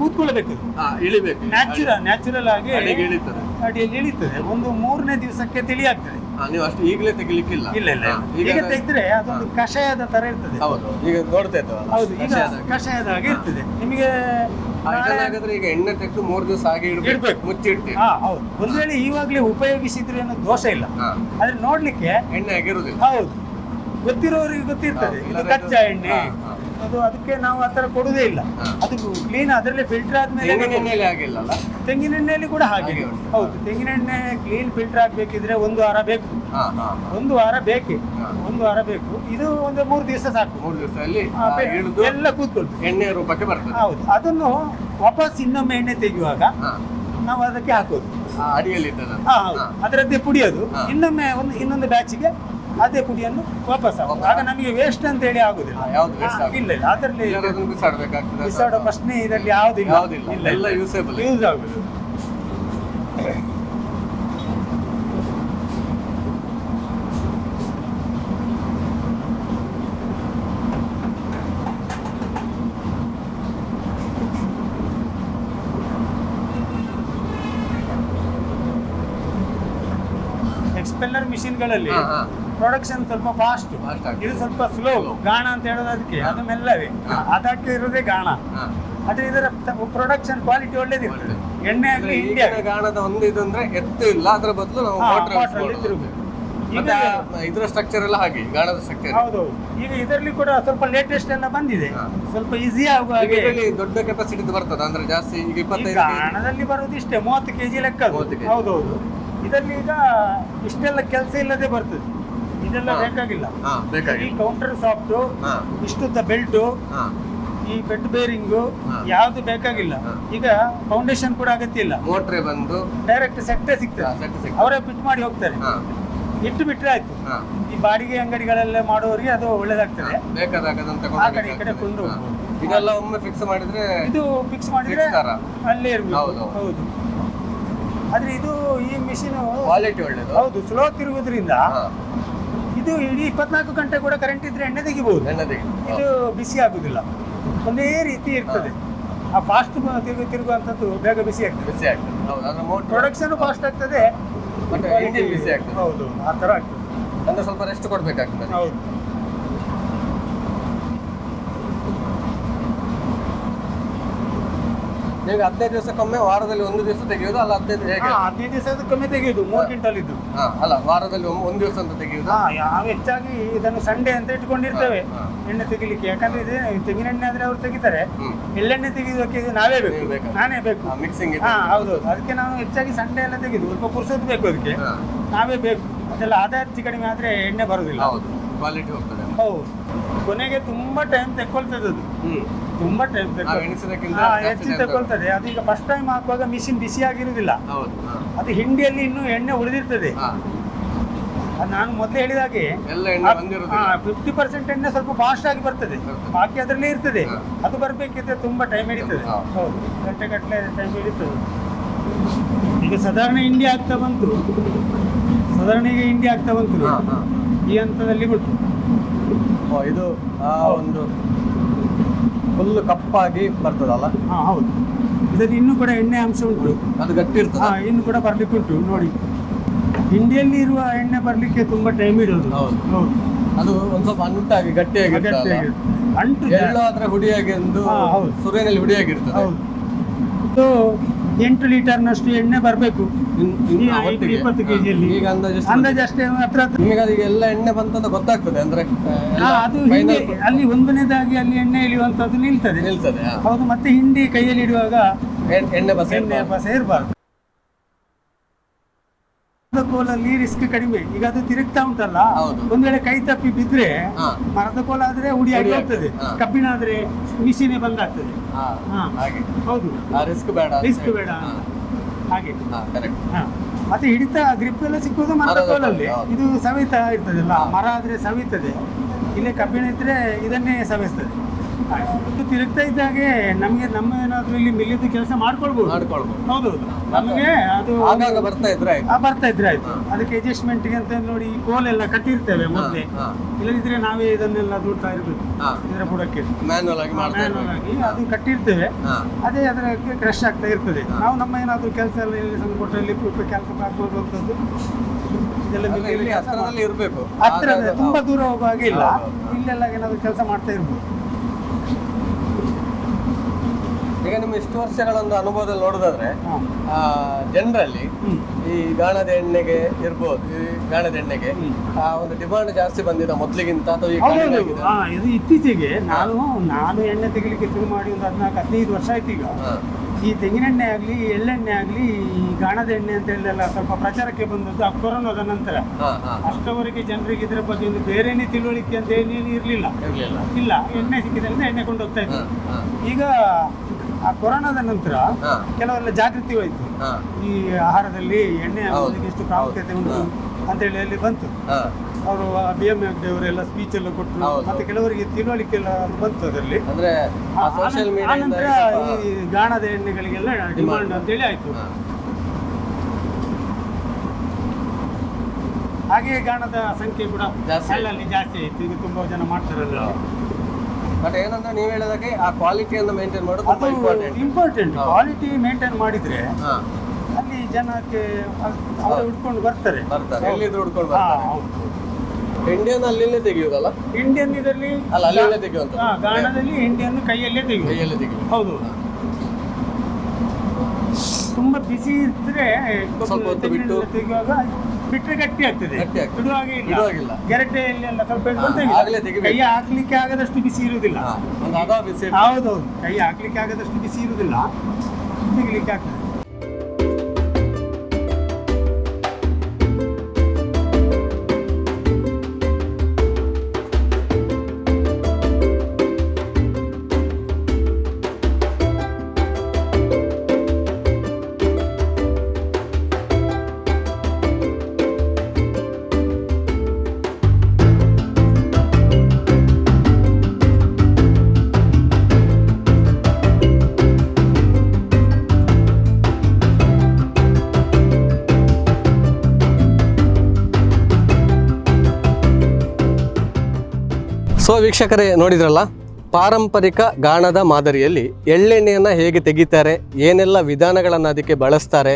ಕೂತ್ಕೊಳ್ಬೇಕು. ಹಾ ಇಳಿಬೇಕು. ನ್ಯಾಚುರಲ್ ನ್ಯಾಚುರಲ್ ಆಗಿ ಇಳಿತದೆ. ಅಡಿಯಲ್ಲಿ ಇಳಿತದೆ. ಒಂದು ಮೂರನೇ ದಿವಸಕ್ಕೆ ತಿಳಿ ಆಗ್ತದೆ ನೀವು ಅಷ್ಟು ಈಗಲೇ ತೆಗಿಲಿಕ್ಕಿಲ್ಲ. ಇಲ್ಲ ಇಲ್ಲ ಈಗ ತೆಗೆದ್ರೆ ಅದೊಂದು ಕಷಾಯದ ತರ ಇರ್ತದೆ. ಹೌದು ಈಗ ನೋಡ್ತಾ ಇದ್ದೇವಲ್ಲ ಹೌದು ಈಗ ಕಷಾಯದ ಹಾಗೆ. ಇರ್ತದೆ. ನಿಮಗೆ ನಾಳೆ- ಈಗ ಎಣ್ಣೆ ತೆಗೆದು ಮೂರು ದಿವಸ ಹಾಗೆ ಇಡ್ಬೇಕು. ಮುಚ್ಚಿಡ್ತೀವಿ. ಹಾ ಹೌದು. ಒಂದು ವೇಳೆ ಇವಾಗ್ಲೇ ಉಪಯೋಗಿಸಿದ್ರೆ ಏನೋ ದೋಷ ಇಲ್ಲ. ಆದ್ರೆ ನೋಡ್ಲಿಕ್ಕೆ ಎಣ್ಣೆ ಆಗಿರುವುದಿಲ್ಲ ಹೌದು. ಗೊತ್ತಿರೋರಿಗೆ ಗೊತ್ತಿರ್ತದೆ. ಇದು ಕಚ್ಚಾ ಎಣ್ಣೆ. ಅದು ಅದಕ್ಕೆ ನಾವು ಆ ಆತರ ಕೊಡುದೇ ಇಲ್ಲ. ಅದು ಕ್ಲೀನ್ ಅದರಲ್ಲಿ ಫಿಲ್ಟರ್ ಆದ್ಮೇಲೆ ತೆಂಗಿನ ಎಣ್ಣೆಯಲ್ಲಿ ಆಗಿಲ್ಲಲ್ಲ ತೆಂಗಿನ ಎಣ್ಣೆಯಲ್ಲಿ ಕೂಡ ಹಾಗೆ. ಹೌದು ತೆಂಗಿನ ಎಣ್ಣೆ ಕ್ಲೀನ್ ಫಿಲ್ಟರ್ ಆಗ್ಬೇಕಿದ್ರೆ ಒಂದು ವಾರ ಬೇಕು. ಒಂದು ವಾರ ಬೇಕೆ? ಒಂದು ವಾರ ಬೇಕು. ಇದು ಒಂದು ಮೂರು ದಿವಸ ಸಾಕು. ಮೂರು ಬೆ- ಎಲ್ಲ ಕೂತ್ಕೊಳ್ತು ಎಣ್ಣೆ ರೂಪಕ್ಕೆ ಬರ್ತದೆ. ಹೌದು ಅದನ್ನು ವಾಪಸ್ ಇನ್ನೊಮ್ಮೆ ಎಣ್ಣೆ ತೆಗೆಯುವಾಗ ನಾವು ಅದಕ್ಕೆ ಹಾಕೋದು. ಅಡಿಯಲ್ಲಿ ಅದರದ್ದೇ ಪುಡಿಯೋದು. ಇನ್ನೊಮ್ಮೆ ಒಂದು ಇನ್ನೊಂದು ಬ್ಯಾಚಿಗೆ ಅದೇ ಪುಡಿಯನ್ನು ವಾಪಸ್ ಹಾಕೋದು ಆಗ ನಮಗೆ ವೇಸ್ಟ್ ಅಂತ ಹೇಳಿ ಆಗುದಿಲ್ಲ ಯಾವ್ದು waste ಆಗುದಿಲ್ಲ. ಇಲ್ಲ ಇಲ್ಲ ಅದರಲ್ಲಿ ಅದನ್ನು ಬಿಸಾಡ್ಬೇಕಾಗ್ತದೆ ಬಿಸಾಡೋ ಪ್ರಶ್ನೆ ಇದರಲ್ಲಿ ಯಾವುದಿಲ್ಲ ಯಾವುದಿಲ್ಲ. ಎಲ್ಲ usable. ಯೂಸ್ ಆಗುದು ಎಕ್ಸ್ಪೆಲ್ಲರ್ ಮಿಷಿನ್ಗಳಲ್ಲಿ ಹಾ ಹಾ ಪ್ರೊಡಕ್ಷನ್ ಸ್ವಲ್ಪ ಫಾಸ್ಟ್ ಇದು ಸ್ವಲ್ಪ ಸ್ಲೋ ಗಾಣ ಅಂತ ಹೇಳೋದು ಅದಕ್ಕೆ. ಅದು ಮೆಲ್ಲವೇ. ಅದಕ್ಕೆ ಇರೋದೇ ಗಾಣ. ಅದೇ ಆದ್ರೆ ಇದರ ಪ್ರೊಡಕ್ಷನ್ ಕ್ವಾಲಿಟಿ ಒಳ್ಳೇದಿರ್ತದೆ ಎಣ್ಣೆ ಆಗಲಿ ಇಂಡಿಯಾ ಗಾಣದ ಒಂದು ಇದು ಅಂದ್ರೆ ಎತ್ತು ಇಲ್ಲ ಅದರ ಬದಲು ನಾವು ಆ ಇದರ ಸ್ಟ್ರಕ್ಚರ್ ಎಲ್ಲ ಹಾಗೆ ಗಾಣದ ಸ್ಟ್ರಕ್ಚರ್ ಹೌದು ಈಗ ಇದರಲ್ಲಿ ಕೂಡ ಸ್ವಲ್ಪ ಲೇಟೆಸ್ಟ್ ಎಲ್ಲ ಬಂದಿದೆ. ಸ್ವಲ್ಪ ಈಸಿ ಆಗುವ ಹಾಗೆ. ಇದರಲ್ಲಿ ದೊಡ್ಡ ಕೆಪಾಸಿಟಿ ಬರ್ತದೆ ಅಂದ್ರೆ ಜಾಸ್ತಿ ಈಗ ಇಪ್ಪತ್ತೈದು ಗಾಣದಲ್ಲಿ ಬರುವುದು ಇಷ್ಟೇ ಮೂವತ್ತು ಕೆಜಿ ಲೆಕ್ಕ ಅದು. 30 kg. ಹೌದೌದು. ಇದರಲ್ಲಿ ಈಗ ಇಷ್ಟೆಲ್ಲ ಕೆಲಸ ಇಲ್ಲದೆ ಬರ್ತದೆ. ಇದೆಲ್ಲ ಬೇಕಾಗಿಲ್ಲ. ಈ ಕೌಂಟರ್ ಸಾಫ್ಟ್ ಇಷ್ಟುದ್ದ ಬೆಲ್ಟು ಈ ಬೆಡ್ ಬೇರಿಂಗು ಯಾವ್ದು ಬೇಕಾಗಿಲ್ಲ. ಈಗ ಫೌಂಡೇಶನ್ ಕೂಡ ಅಗತ್ಯ ಇಲ್ಲ. ಮೋಟ್ರೆ ಬಂದು ಡೈರೆಕ್ಟ್ ಸೆಟ್ಟೆ ಸಿಗ್ತದೆ. ಅವರೇ ಫಿಟ್ ಮಾಡಿ ಹೋಗ್ತಾರೆ. ಇಟ್ಟು ಬಿಟ್ರೆ ಆಯ್ತು. ಈ ಬಾಡಿಗೆ ಅಂಗಡಿಗಳೆಲ್ಲ ಮಾಡುವವರಿಗೆ ಅದು ಒಳ್ಳೇದಾಗ್ತದೆ. ಆ ಕಡೆ ಈ ಕಡೆ ಕೊಂಡು ಇದೆಲ್ಲ ಒಮ್ಮೆ ಫಿಕ್ಸ್ ಮಾಡಿದ್ರೆ ಇದು ಫಿಕ್ಸ್ ಮಾಡಿದ್ರೆ? ಅಲ್ಲೇ ಇರ್ಬೇಕು ಹೌದು, ಆದ್ರೆ ಇದು ಈ ಮಿಷಿನ್ ಕ್ವಾಲಿಟಿ ಒಳ್ಳೇದು. ಹೌದು ಸ್ಲೋ ತಿರುಗೋದ್ರಿಂದ ಇದು ಇಡೀ ಇಪ್ಪತ್ನಾಲ್ಕು ಗಂಟೆ ಕೂಡ ಕರೆಂಟ್ ಇದ್ರೆ ಎಣ್ಣೆ ತೆಗಿಬಹುದು ಎಣ್ಣೆ ಇದು ಬಿಸಿ ಆಗುದಿಲ್ಲ. ಒಂದೇ ರೀತಿ ಇರ್ತದೆ. ಆ ಫಾಸ್ಟ್ ತಿರುಗು ತಿರುಗುವಂಥದ್ದು ಬೇಗ ಬಿಸಿ ಆಗ್ತದೆ. ಬಿಸಿ ಆಗ್ತದೆ. ಹೌದು ಅದರ ಮೋಟ್ರ್ ಪ್ರೊಡಕ್ಷನ್ ಫಾಸ್ಟ್ ಆಗ್ತದೆ. ಮತ್ತೆ engine ಬಿಸಿ ಆಗ್ತದೆ. ಹೌದು ಆ ಥರ ಆಗ್ತದೆ. ಅಂದ್ರೆ ಸ್ವಲ್ಪ ರೆಸ್ಟ್ ಕೊಡ್ಬೇಕಾಗ್ತದೆ ಹೌದು. ಈಗ ಹದಿನೈದು ದಿವಸಕ್ಕೊಮ್ಮೆ ವಾರದಲ್ಲಿ ಒಂದು ದಿವಸ ತೆಗೆಯೋದು ಅಲ್ಲ ಹದಿನೈದು ಹೇಗೆ? ಹದಿನೈದು ದಿವಸಕ್ಕೊಮ್ಮೆ ಕಮ್ಮಿ ತೆಗೆಯುದು ಮೂರು ಕ್ವಿಂಟಲ್ ಇದ್ದು. ಹಾ ಅಲ್ಲ ವಾರದಲ್ಲಿ ಒಮ್ಮೆ ಒಂದು ದಿವಸ ಅಂತ ತೆಗೆಯೋದು. ಹಾ ನಾವು ಹೆಚ್ಚಾಗಿ ಇದನ್ನು ಸಂಡೆ ಅಂತ ಇಟ್ಕೊಂಡಿರ್ತೇವೆ. ಎಣ್ಣೆ ತೆಗಿಲಿಕ್ಕೆ ಯಾಕಂದ್ರೆ ಇದು ತೆಂಗಿನ ಎಣ್ಣೆ ಆದ್ರೆ ಅವ್ರು ತೆಗಿತಾರೆ. ಹ್ಮ್. ಎಳ್ಳೆಣ್ಣೆ ತೆಗೆಯೋದಕ್ಕೆ ಇದು ನಾವೇ ನೀವು ಬೇಕು ಬೇಕಾ? ನಾನೇ ಬೇಕು ಮಿಕ್ಸಿಂಗ್ ಹಾ ಹೌದು. ಅದಕ್ಕೆ ನಾವು ಹೆಚ್ಚಾಗಿ ಸಂಡೆ ಎಲ್ಲ ತೆಗೆದು ಸ್ವಲ್ಪ ಪುರ್ಸೋದು ಬೇಕು ಅದಕ್ಕೆ. ನಾವೇ ಬೇಕು. ಅದೆಲ್ಲ ಆದಾಯ ಹೆಚ್ಚು ಕಡಿಮೆ ಆದ್ರೆ ಎಣ್ಣೆ ಬರುದಿಲ್ಲ. ಹೌದು. ಕ್ವಾಲಿಟಿ ಹೋಗ್ತದೆ. ಹೌದು. ಕೊನೆಗೆ ತುಂಬಾ ಟೈಮ್ ತೆಕ್ಕೊಳ್ತದೆ ಅದು ಹ್ಮ್. ತುಂಬಾ ಟೈಮ್ ಹೆಚ್ಚು time ಅದು ಈಗ ಫಸ್ಟ್ ಟೈಮ್ ಹಾಕುವಾಗ ಮಿಷಿನ್ ಬಿಸಿ ಆಗಿರುವುದಿಲ್ಲ. ಅದು ಹಿಂಡಿಯಲ್ಲಿ ಇನ್ನು ಎಣ್ಣೆ ಉಳಿದಿರ್ತದೆ ನಾನು ಮೊದಲೇ ಎಣ್ಣೆ ಬಂದಿರೋದಿಲ್ಲ ಫಿಫ್ಟಿ ಪರ್ಸೆಂಟ್ ಎಣ್ಣೆ ಸ್ವಲ್ಪ ಫಾಸ್ಟ್ ಆಗಿ ಬರ್ತದೆ. ಬಾಕಿ ಅದರಲ್ಲೇ ಇರ್ತದೆ. ಅದು ಬರಬೇಕಿದ್ರೆ ತುಂಬಾ ಟೈಮ್ ಹಿಡಿತದೆ. ಹೌದು. ಗಂಟೆ ಗಟ್ಟಲೆ ಟೈಮ್ ಹಿಡಿತದೆ. ಈಗ ಸಾಧಾರಣ ಹಿಂಡಿ ಆಗ್ತಾ ಬಂತು. ಸಾಧಾರಣ ಈಗ ಹಿಂಡಿ ಆಗ್ತಾ ಬಂತು. ಈ ಹಂತದಲ್ಲಿ ಬಿಟ್ಟು ಇದು ಆ ಒಂದು ಫುಲ್ ಕಪ್ಪಾಗಿ ಬರ್ತದಲ್ಲ? ಹಾ ಹೌದು. ಇದರಲ್ಲಿ ಇನ್ನೂ ಕೂಡ ಎಣ್ಣೆ ಅಂಶ ಉಂಟು. ಅದು ಗಟ್ಟಿ ಇರ್ತದೆ? ಹಾ ಇನ್ನು ಕೂಡ ಬರ್ಲಿಕ್ಕೆ ಉಂಟು ನೋಡಿ. ಹಿಂಡಿಯಲ್ಲಿ ಇರುವ ಎಣ್ಣೆ ಬರ್ಲಿಕ್ಕೆ ತುಂಬಾ ಟೈಮ್ ಇಡೋದು ಹೌದು. ಹೌದು. ಅದು ಒಂದ್ ಸ್ವಲ್ಪ ಅಂಟಾಗಿ ಗಟ್ಟಿಯಾಗಿ ಅಂಟು ಎಳ್ಳು ಆದ್ರೆ ಹುಡಿಯಾಗಿ ಎಂದು ಹಾ, ಹೌದು. ಸುರಿನಲ್ಲಿ ಹುಡಿಯಾಗಿರ್ತದೆ ಹೌದು. ಇದು ಎಂಟು ಲೀಟರ್ನಷ್ಟು ಎಣ್ಣೆ ಬರಬೇಕು. ಇಪ್ಪತ್ತು ಕೆಜಿಯಲ್ಲಿ. ಈಗ ಅಂದಾಜು ಅಷ್ಟೇ ಹತ್ರ ಎಲ್ಲ ಎಣ್ಣೆ ಬಂತಂತ ಗೊತ್ತಾಗ್ತದೆ ಅಂದ್ರೆ ಅದು ಹಿಂದೆ ಅಲ್ಲಿ ಒಂದನೇದಾಗಿ ಅಲ್ಲಿ ಎಣ್ಣೆ ಇಳಿಯುವಂತದ್ದು ನಿಲ್ತದೆ. ನಿಲ್ತದೆ. ಹೌದು ಮತ್ತೆ ಹಿಂಡಿ ಕೈಯಲ್ಲಿ ಇಡುವಾಗ ಎಣ್- ಎಣ್ಣೆ ಬಸ ಎಣ್ಣೆ ಬಸ ಇರಬಾರ್ದು. ಕೋಲಲ್ಲಿ ರಿಸ್ಕ್ ಕಡಿಮೆ. ಈಗ ಅದು ತಿರುಗ್ತಾ ಉಂಟಲ್ಲ. ಒಂದ್ ವೇಳೆ ಕೈ ತಪ್ಪಿ ಬಿದ್ರೆ ಮರದ ಕೋಲ ಆದ್ರೆ ಉಡಿ ಹುಡಿ ಹೋಗ್ತದೆ ಕಬ್ಬಿಣ ಆದ್ರೆ ಮಿಷಿನೇ ಬಂದಾಗ್ತದೆ ಆಗ್ತದೆ. ಹೌದು. ಆ ರಿಸ್ಕ್ ಬೇಡ ರಿಸ್ಕ್. ಬೇಡ. ಹಾಗೆ. ಮತ್ತೆ ಹಿಡಿತ ಗ್ರಿಪ್ ಎಲ್ಲ ಸಿಕ್ಕುವುದು ಮರದ ಕೋಲಲ್ಲಿ. ಇದು ಸವಿತಾ ಇರ್ತದಲ್ಲ? ಮರ ಆದ್ರೆ ಸವಿತದೆ. ಇಲ್ಲೇ ಕಬ್ಬಿಣ ಇದ್ರೆ ಇದನ್ನೇ ಸವಿಸ್ತದೆ. ತಿರುಗ್ತಾ ಇದ್ದಾಗೆ ನಮಗೆ ನಮ್ಮ ಏನಾದ್ರೂ ಇಲ್ಲಿ ಮಿಲ್ಲಿದ್ದು ಕೆಲಸ ಮಾಡ್ಕೊಳ್ಬೋದು. ಮಾಡ್ಕೊಳ್ಬೋದು. ಹೌದು ನಮಗೆ ಅದು ಆಗಾಗ ಬರ್ತಾ ಇದ್ರೆ ಆಯ್ತು. ಆ, ಬರ್ತಾ ಇದ್ರೆ ಆಯ್ತು. ಅದಕ್ಕೆ ಅಡ್ಜಸ್ಟ್ಮೆಂಟ್ಗೆ ಅಂತ ನೋಡಿ ಈ ಕೋಲ್ ಎಲ್ಲ ಕಟ್ಟಿರ್ತೇವೆ ಮೊದಲೇ. ಹಾ. ಇಲ್ಲದಿದ್ರೆ ನಾವೇ ಇದನ್ನೆಲ್ಲ ದುಡ್ತಾ ಇರ್ಬೇಕು. ಹಾ. ಇದರ ಬುಡಕ್ಕೆ. ಮ್ಯಾನ್ಯಲ್ ಆಗಿ ಮಾಡ್ತಾ Manual ಇರ್ಬೇಕು. ಆಗಿ ಅದು ಕಟ್ಟಿರ್ತೇವೆ. ಹಾ. ಅದೇ ಅದಕ್ಕೆ ಕ್ರಶ್ ಆಗ್ತಾ ಇರ್ತದೆ. ನಾವು ನಮ್ಮ ಏನಾದರೂ ಕೆಲಸ ಎಲ್ಲ ಇಲ್ಲಿ ಸಣ್ಣ ಇಲ್ಲಿ ಕೆಲಸ ಆಗ್ಬೋದು ಅಂತದ್ದು. ಇದೆಲ್ಲ ಅಂದ್ರೆ ಇಲ್ಲಿ ಕೆಲ್ಸ ಹತ್ರದಲ್ಲಿ ಇರಬೇಕು. ತುಂಬಾ ದೂರ ಹೋಗುವ ಹಾಗೆ ಇಲ್ಲ. ಹೌದು. ಇಲ್ಲೆಲ್ಲ ಏನಾದ್ರು ಕೆಲಸ ಮಾಡ್ತಾ ಇರ್ಬೋದು. ಈಗ ನಿಮ್ಮ ಇಷ್ಟು ವರ್ಷಗಳೊಂದು ಅನುಭವದಲ್ಲಿ ನೋಡೋದಾದ್ರೆ. ಜನರಲ್ಲಿ ಈ ಗಾಣದ ಎಣ್ಣೆಗೆ ಇರ್ಬೋದು ಈ ಗಾಣದ ಎಣ್ಣೆಗೆ ಆ ಒಂದು ಡಿಮಾಂಡ್ ಜಾಸ್ತಿ ಬಂದಿದೆ ಮೊದ್ಲಿಗಿಂತ ಅಥವಾ ಈಗ ಕಡಿಮೆ ಹೌದೌದು. ಆಗಿದೆ? ಹಾ, ಇದು ಇತ್ತೀಚೆಗೆ ನಾನು ನಾನು ಎಣ್ಣೆ ತೆಗಿಲಿಕ್ಕೆ ಶುರು ಮಾಡಿ ಒಂದು ಹದಿನಾಲ್ಕು ಹದಿನೈದು ವರ್ಷ ಆಯ್ತು ಈಗ. ಹಾ. ಈ ತೆಂಗಿನೆಣ್ಣೆ ಆಗಲಿ ಎಳ್ಳೆಣ್ಣೆ ಆಗಲಿ ಈ ಗಾಣದ ಎಣ್ಣೆ ಅಂತ ಹೇಳಿ ಎಲ್ಲ ಸ್ವಲ್ಪ ಪ್ರಚಾರಕ್ಕೆ ಬಂದದ್ದು ಆ ಕೊರೋನಾದ ನಂತರ. ಹಾ, ಹಾ. ಅಷ್ಟವರೆಗೆ ಜನರಿಗೆ ಇದರ ಬಗ್ಗೆ ಒಂದು ಬೇರೆನೇ ತಿಳುವಳಿಕೆ ಅಂತ ಏನೇನು ಇರಲಿಲ್ಲ. ಇರ್ಲಿಲ್ಲ. ಇಲ್ಲ. ಎಣ್ಣೆ ಸಿಕ್ಕಿದ್ರಿಂದ ಎಣ್ಣೆ ಕೊಂಡೋಗ್ತಾ ಹಾ, ಇದ್ರು ಹಾ, ಈಗ ಆ ಕೊರೋನಾದ ನಂತರ ಕೆಲವೆಲ್ಲ ಜಾಗೃತಿ ಹೋಯ್ತು. ಈ ಆಹಾರದಲ್ಲಿ ಎಣ್ಣೆ. ಅನ್ನೋದಕ್ಕೆ ಎಷ್ಟು ಪ್ರಾಮುಖ್ಯತೆ ಉಂಟು ಅಂತೇಳಿ ಅಲ್ಲಿ ಬಂತು. ಅವರು ಬಿ ಎಂ ಅವರೆಲ್ಲ ಸ್ಪೀಚ್ ಎಲ್ಲ ಕೊಟ್ಟರು ಮತ್ತೆ ಕೆಲವರಿಗೆ ತಿಳುವಳಿಕೆ ಎಲ್ಲ ಬಂತು ಅದರಲ್ಲಿ. ಆನಂತರ ಈ ಗಾಣದ ಎಣ್ಣೆಗಳಿಗೆಲ್ಲ ಡಿಮಾಂಡ್ ಅಂತೇಳಿ ಆಯ್ತು. ಹಾಗೆ ಗಾಣದ ಸಂಖ್ಯೆ ಕೂಡ. ಜಾಸ್ತಿ. ಆಯ್ತು. ಈಗ ತುಂಬಾ ಜನ ಮಾಡ್ತಾರಲ್ಲ. ಬಟ್ ಏನಂದ್ರೆ ನೀವು ಹೇಳಿದಾಗೆ ಆ ಕ್ವಾಲಿಟಿಯನ್ನು ಮೇಂಟೈನ್ ಮಾಡೋದು ತುಂಬಾ ಇಂಪಾರ್ಟೆಂಟ್ ಇಂಪಾರ್ಟೆಂಟ್ ಕ್ವಾಲಿಟಿ ಮೇಂಟೈನ್ ಮಾಡಿದ್ರೆ ಅಲ್ಲಿ ಜನಕ್ಕೆ ಅವರು ಹುಡ್ಕೊಂಡು ಬರ್ತಾರೆ. ಬರ್ತಾರೆ. ಎಲ್ಲಿದ್ರು ಹುಡ್ಕೊಂಡು ಬರ್ತಾರೆ. ಇಂಡಿಯನ್ ಅಲ್ಲಿಂದ ತೆಗೆಯುವುದಲ್ಲ ಇಂಡಿಯನ್ ಇದರಲ್ಲಿ ಅಲ್ಲ ಅಲ್ಲಿಂದ ತೆಗೆಯುವಂತ ಹಾ, ಗಾಣದಲ್ಲಿ ಇಂಡಿಯನ್ ಕೈಯಲ್ಲೇ ತೆಗೆಯುವುದು ಕೈಯಲ್ಲೇ ತೆಗೆಯುವುದು ಹೌದು. ತುಂಬಾ ಬಿಸಿ ಇದ್ರೆ ಸ್ವಲ್ಪ ಹೊತ್ತು ಬಿಟ್ಟು- ತೆಗೆಯುವಾಗ ಬಿಟ್ರೆ ಗಟ್ಟಿ ಆಗ್ತದೆ. ಬಿಡುವಾಗೆ ಇಲ್ಲ. ಗೆರಟೆಯಲ್ಲಿ ಎಲ್ಲ ಸ್ವಲ್ಪ. ಕೈ ಹಾಕ್ಲಿಕ್ಕೆ ಆಗದಷ್ಟು ಬಿಸಿ ಇರುವುದಿಲ್ಲ. ಹೌದೌದು. ಕೈ ಹಾಕ್ಲಿಕ್ಕೆ ಆಗದಷ್ಟು ಬಿಸಿ ಇರುವುದಿಲ್ಲ. ತೆಗಿಲಿಕ್ಕೆ ಆಗ್ತದೆ. ಸೊ ವೀಕ್ಷಕರೇ, ನೋಡಿದ್ರಲ್ಲ? ಪಾರಂಪರಿಕ ಗಾಣದ ಮಾದರಿಯಲ್ಲಿ ಎಳ್ಳೆಣ್ಣೆಯನ್ನು ಹೇಗೆ ತೆಗಿತಾರೆ, ಏನೆಲ್ಲ ವಿಧಾನಗಳನ್ನು ಅದಕ್ಕೆ ಬಳಸ್ತಾರೆ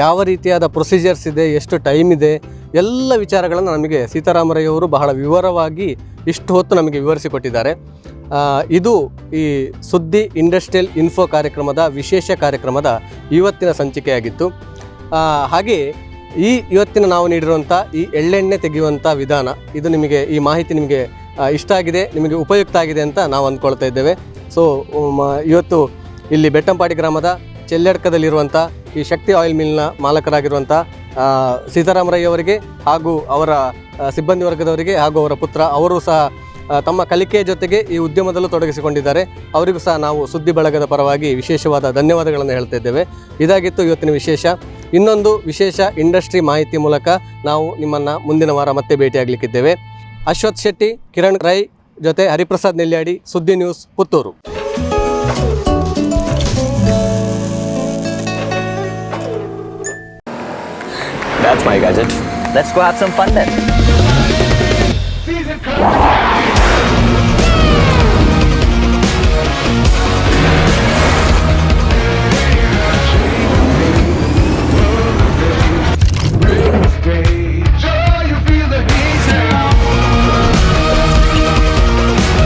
ಯಾವ ರೀತಿಯಾದ ಪ್ರೊಸೀಜರ್ಸ್ ಇದೆ, ಎಷ್ಟು ಟೈಮ್ ಇದೆ, ಎಲ್ಲ ವಿಚಾರಗಳನ್ನು ನಮಗೆ ಸೀತಾರಾಮರಯ್ಯವರು ಬಹಳ ವಿವರವಾಗಿ ಇಷ್ಟು ಹೊತ್ತು ನಮಗೆ ವಿವರಿಸಿಕೊಟ್ಟಿದ್ದಾರೆ. ಇದು ಈ ಸುದ್ದಿ ಇಂಡಸ್ಟ್ರಿಯಲ್ ಇನ್ಫೋ ಕಾರ್ಯಕ್ರಮದ ವಿಶೇಷ ಕಾರ್ಯಕ್ರಮದ ಇವತ್ತಿನ ಸಂಚಿಕೆಯಾಗಿತ್ತು. ಹಾಗೆ ಈ ಇವತ್ತಿನ ನಾವು ನೀಡಿರುವಂಥ ಈ ಎಳ್ಳೆಣ್ಣೆ ತೆಗೆಯುವಂಥ ವಿಧಾನ, ಇದು ನಿಮಗೆ ಈ ಮಾಹಿತಿ ನಿಮಗೆ ಇಷ್ಟ ಆಗಿದೆ, ನಿಮಗೆ ಉಪಯುಕ್ತ ಆಗಿದೆ ಅಂತ ನಾವು ಅಂದ್ಕೊಳ್ತಾ ಇದ್ದೇವೆ. ಸೊ ಇವತ್ತು ಇಲ್ಲಿ ಬೆಟ್ಟಂಪಾಡಿ ಗ್ರಾಮದ ಚೆಲ್ಲಡ್ಕದಲ್ಲಿರುವಂಥ ಈ ಶಕ್ತಿ ಆಯಿಲ್ ಮಿಲ್ನ ಮಾಲಕರಾಗಿರುವಂಥ ಅವರಿಗೆ ಹಾಗೂ ಅವರ ಸಿಬ್ಬಂದಿ ವರ್ಗದವರಿಗೆ ಹಾಗೂ ಅವರ ಪುತ್ರ, ಅವರು ಸಹ ತಮ್ಮ ಕಲಿಕೆಯ ಜೊತೆಗೆ ಈ ಉದ್ಯಮದಲ್ಲೂ ತೊಡಗಿಸಿಕೊಂಡಿದ್ದಾರೆ. ಅವರಿಗೂ ಸಹ ನಾವು ಸುದ್ದಿ ಬಳಗದ ಪರವಾಗಿ ವಿಶೇಷವಾದ ಧನ್ಯವಾದಗಳನ್ನು ಹೇಳ್ತಾ ಇದ್ದೇವೆ. ಇದಾಗಿತ್ತು ಇವತ್ತಿನ ವಿಶೇಷ. ಇನ್ನೊಂದು ವಿಶೇಷ ಇಂಡಸ್ಟ್ರಿ ಮಾಹಿತಿ ಮೂಲಕ ನಾವು ನಿಮ್ಮನ್ನು ಮುಂದಿನ ವಾರ ಮತ್ತೆ ಭೇಟಿಯಾಗಲಿಕ್ಕಿದ್ದೇವೆ. ಅಶ್ವಥ್ ಶೆಟ್ಟಿ ಕಿರಣ್ ರೈ ಜೊತೆ Hariprasad Nelyadi Suddi news Puttur That's my gadget. Let's go have some fun then.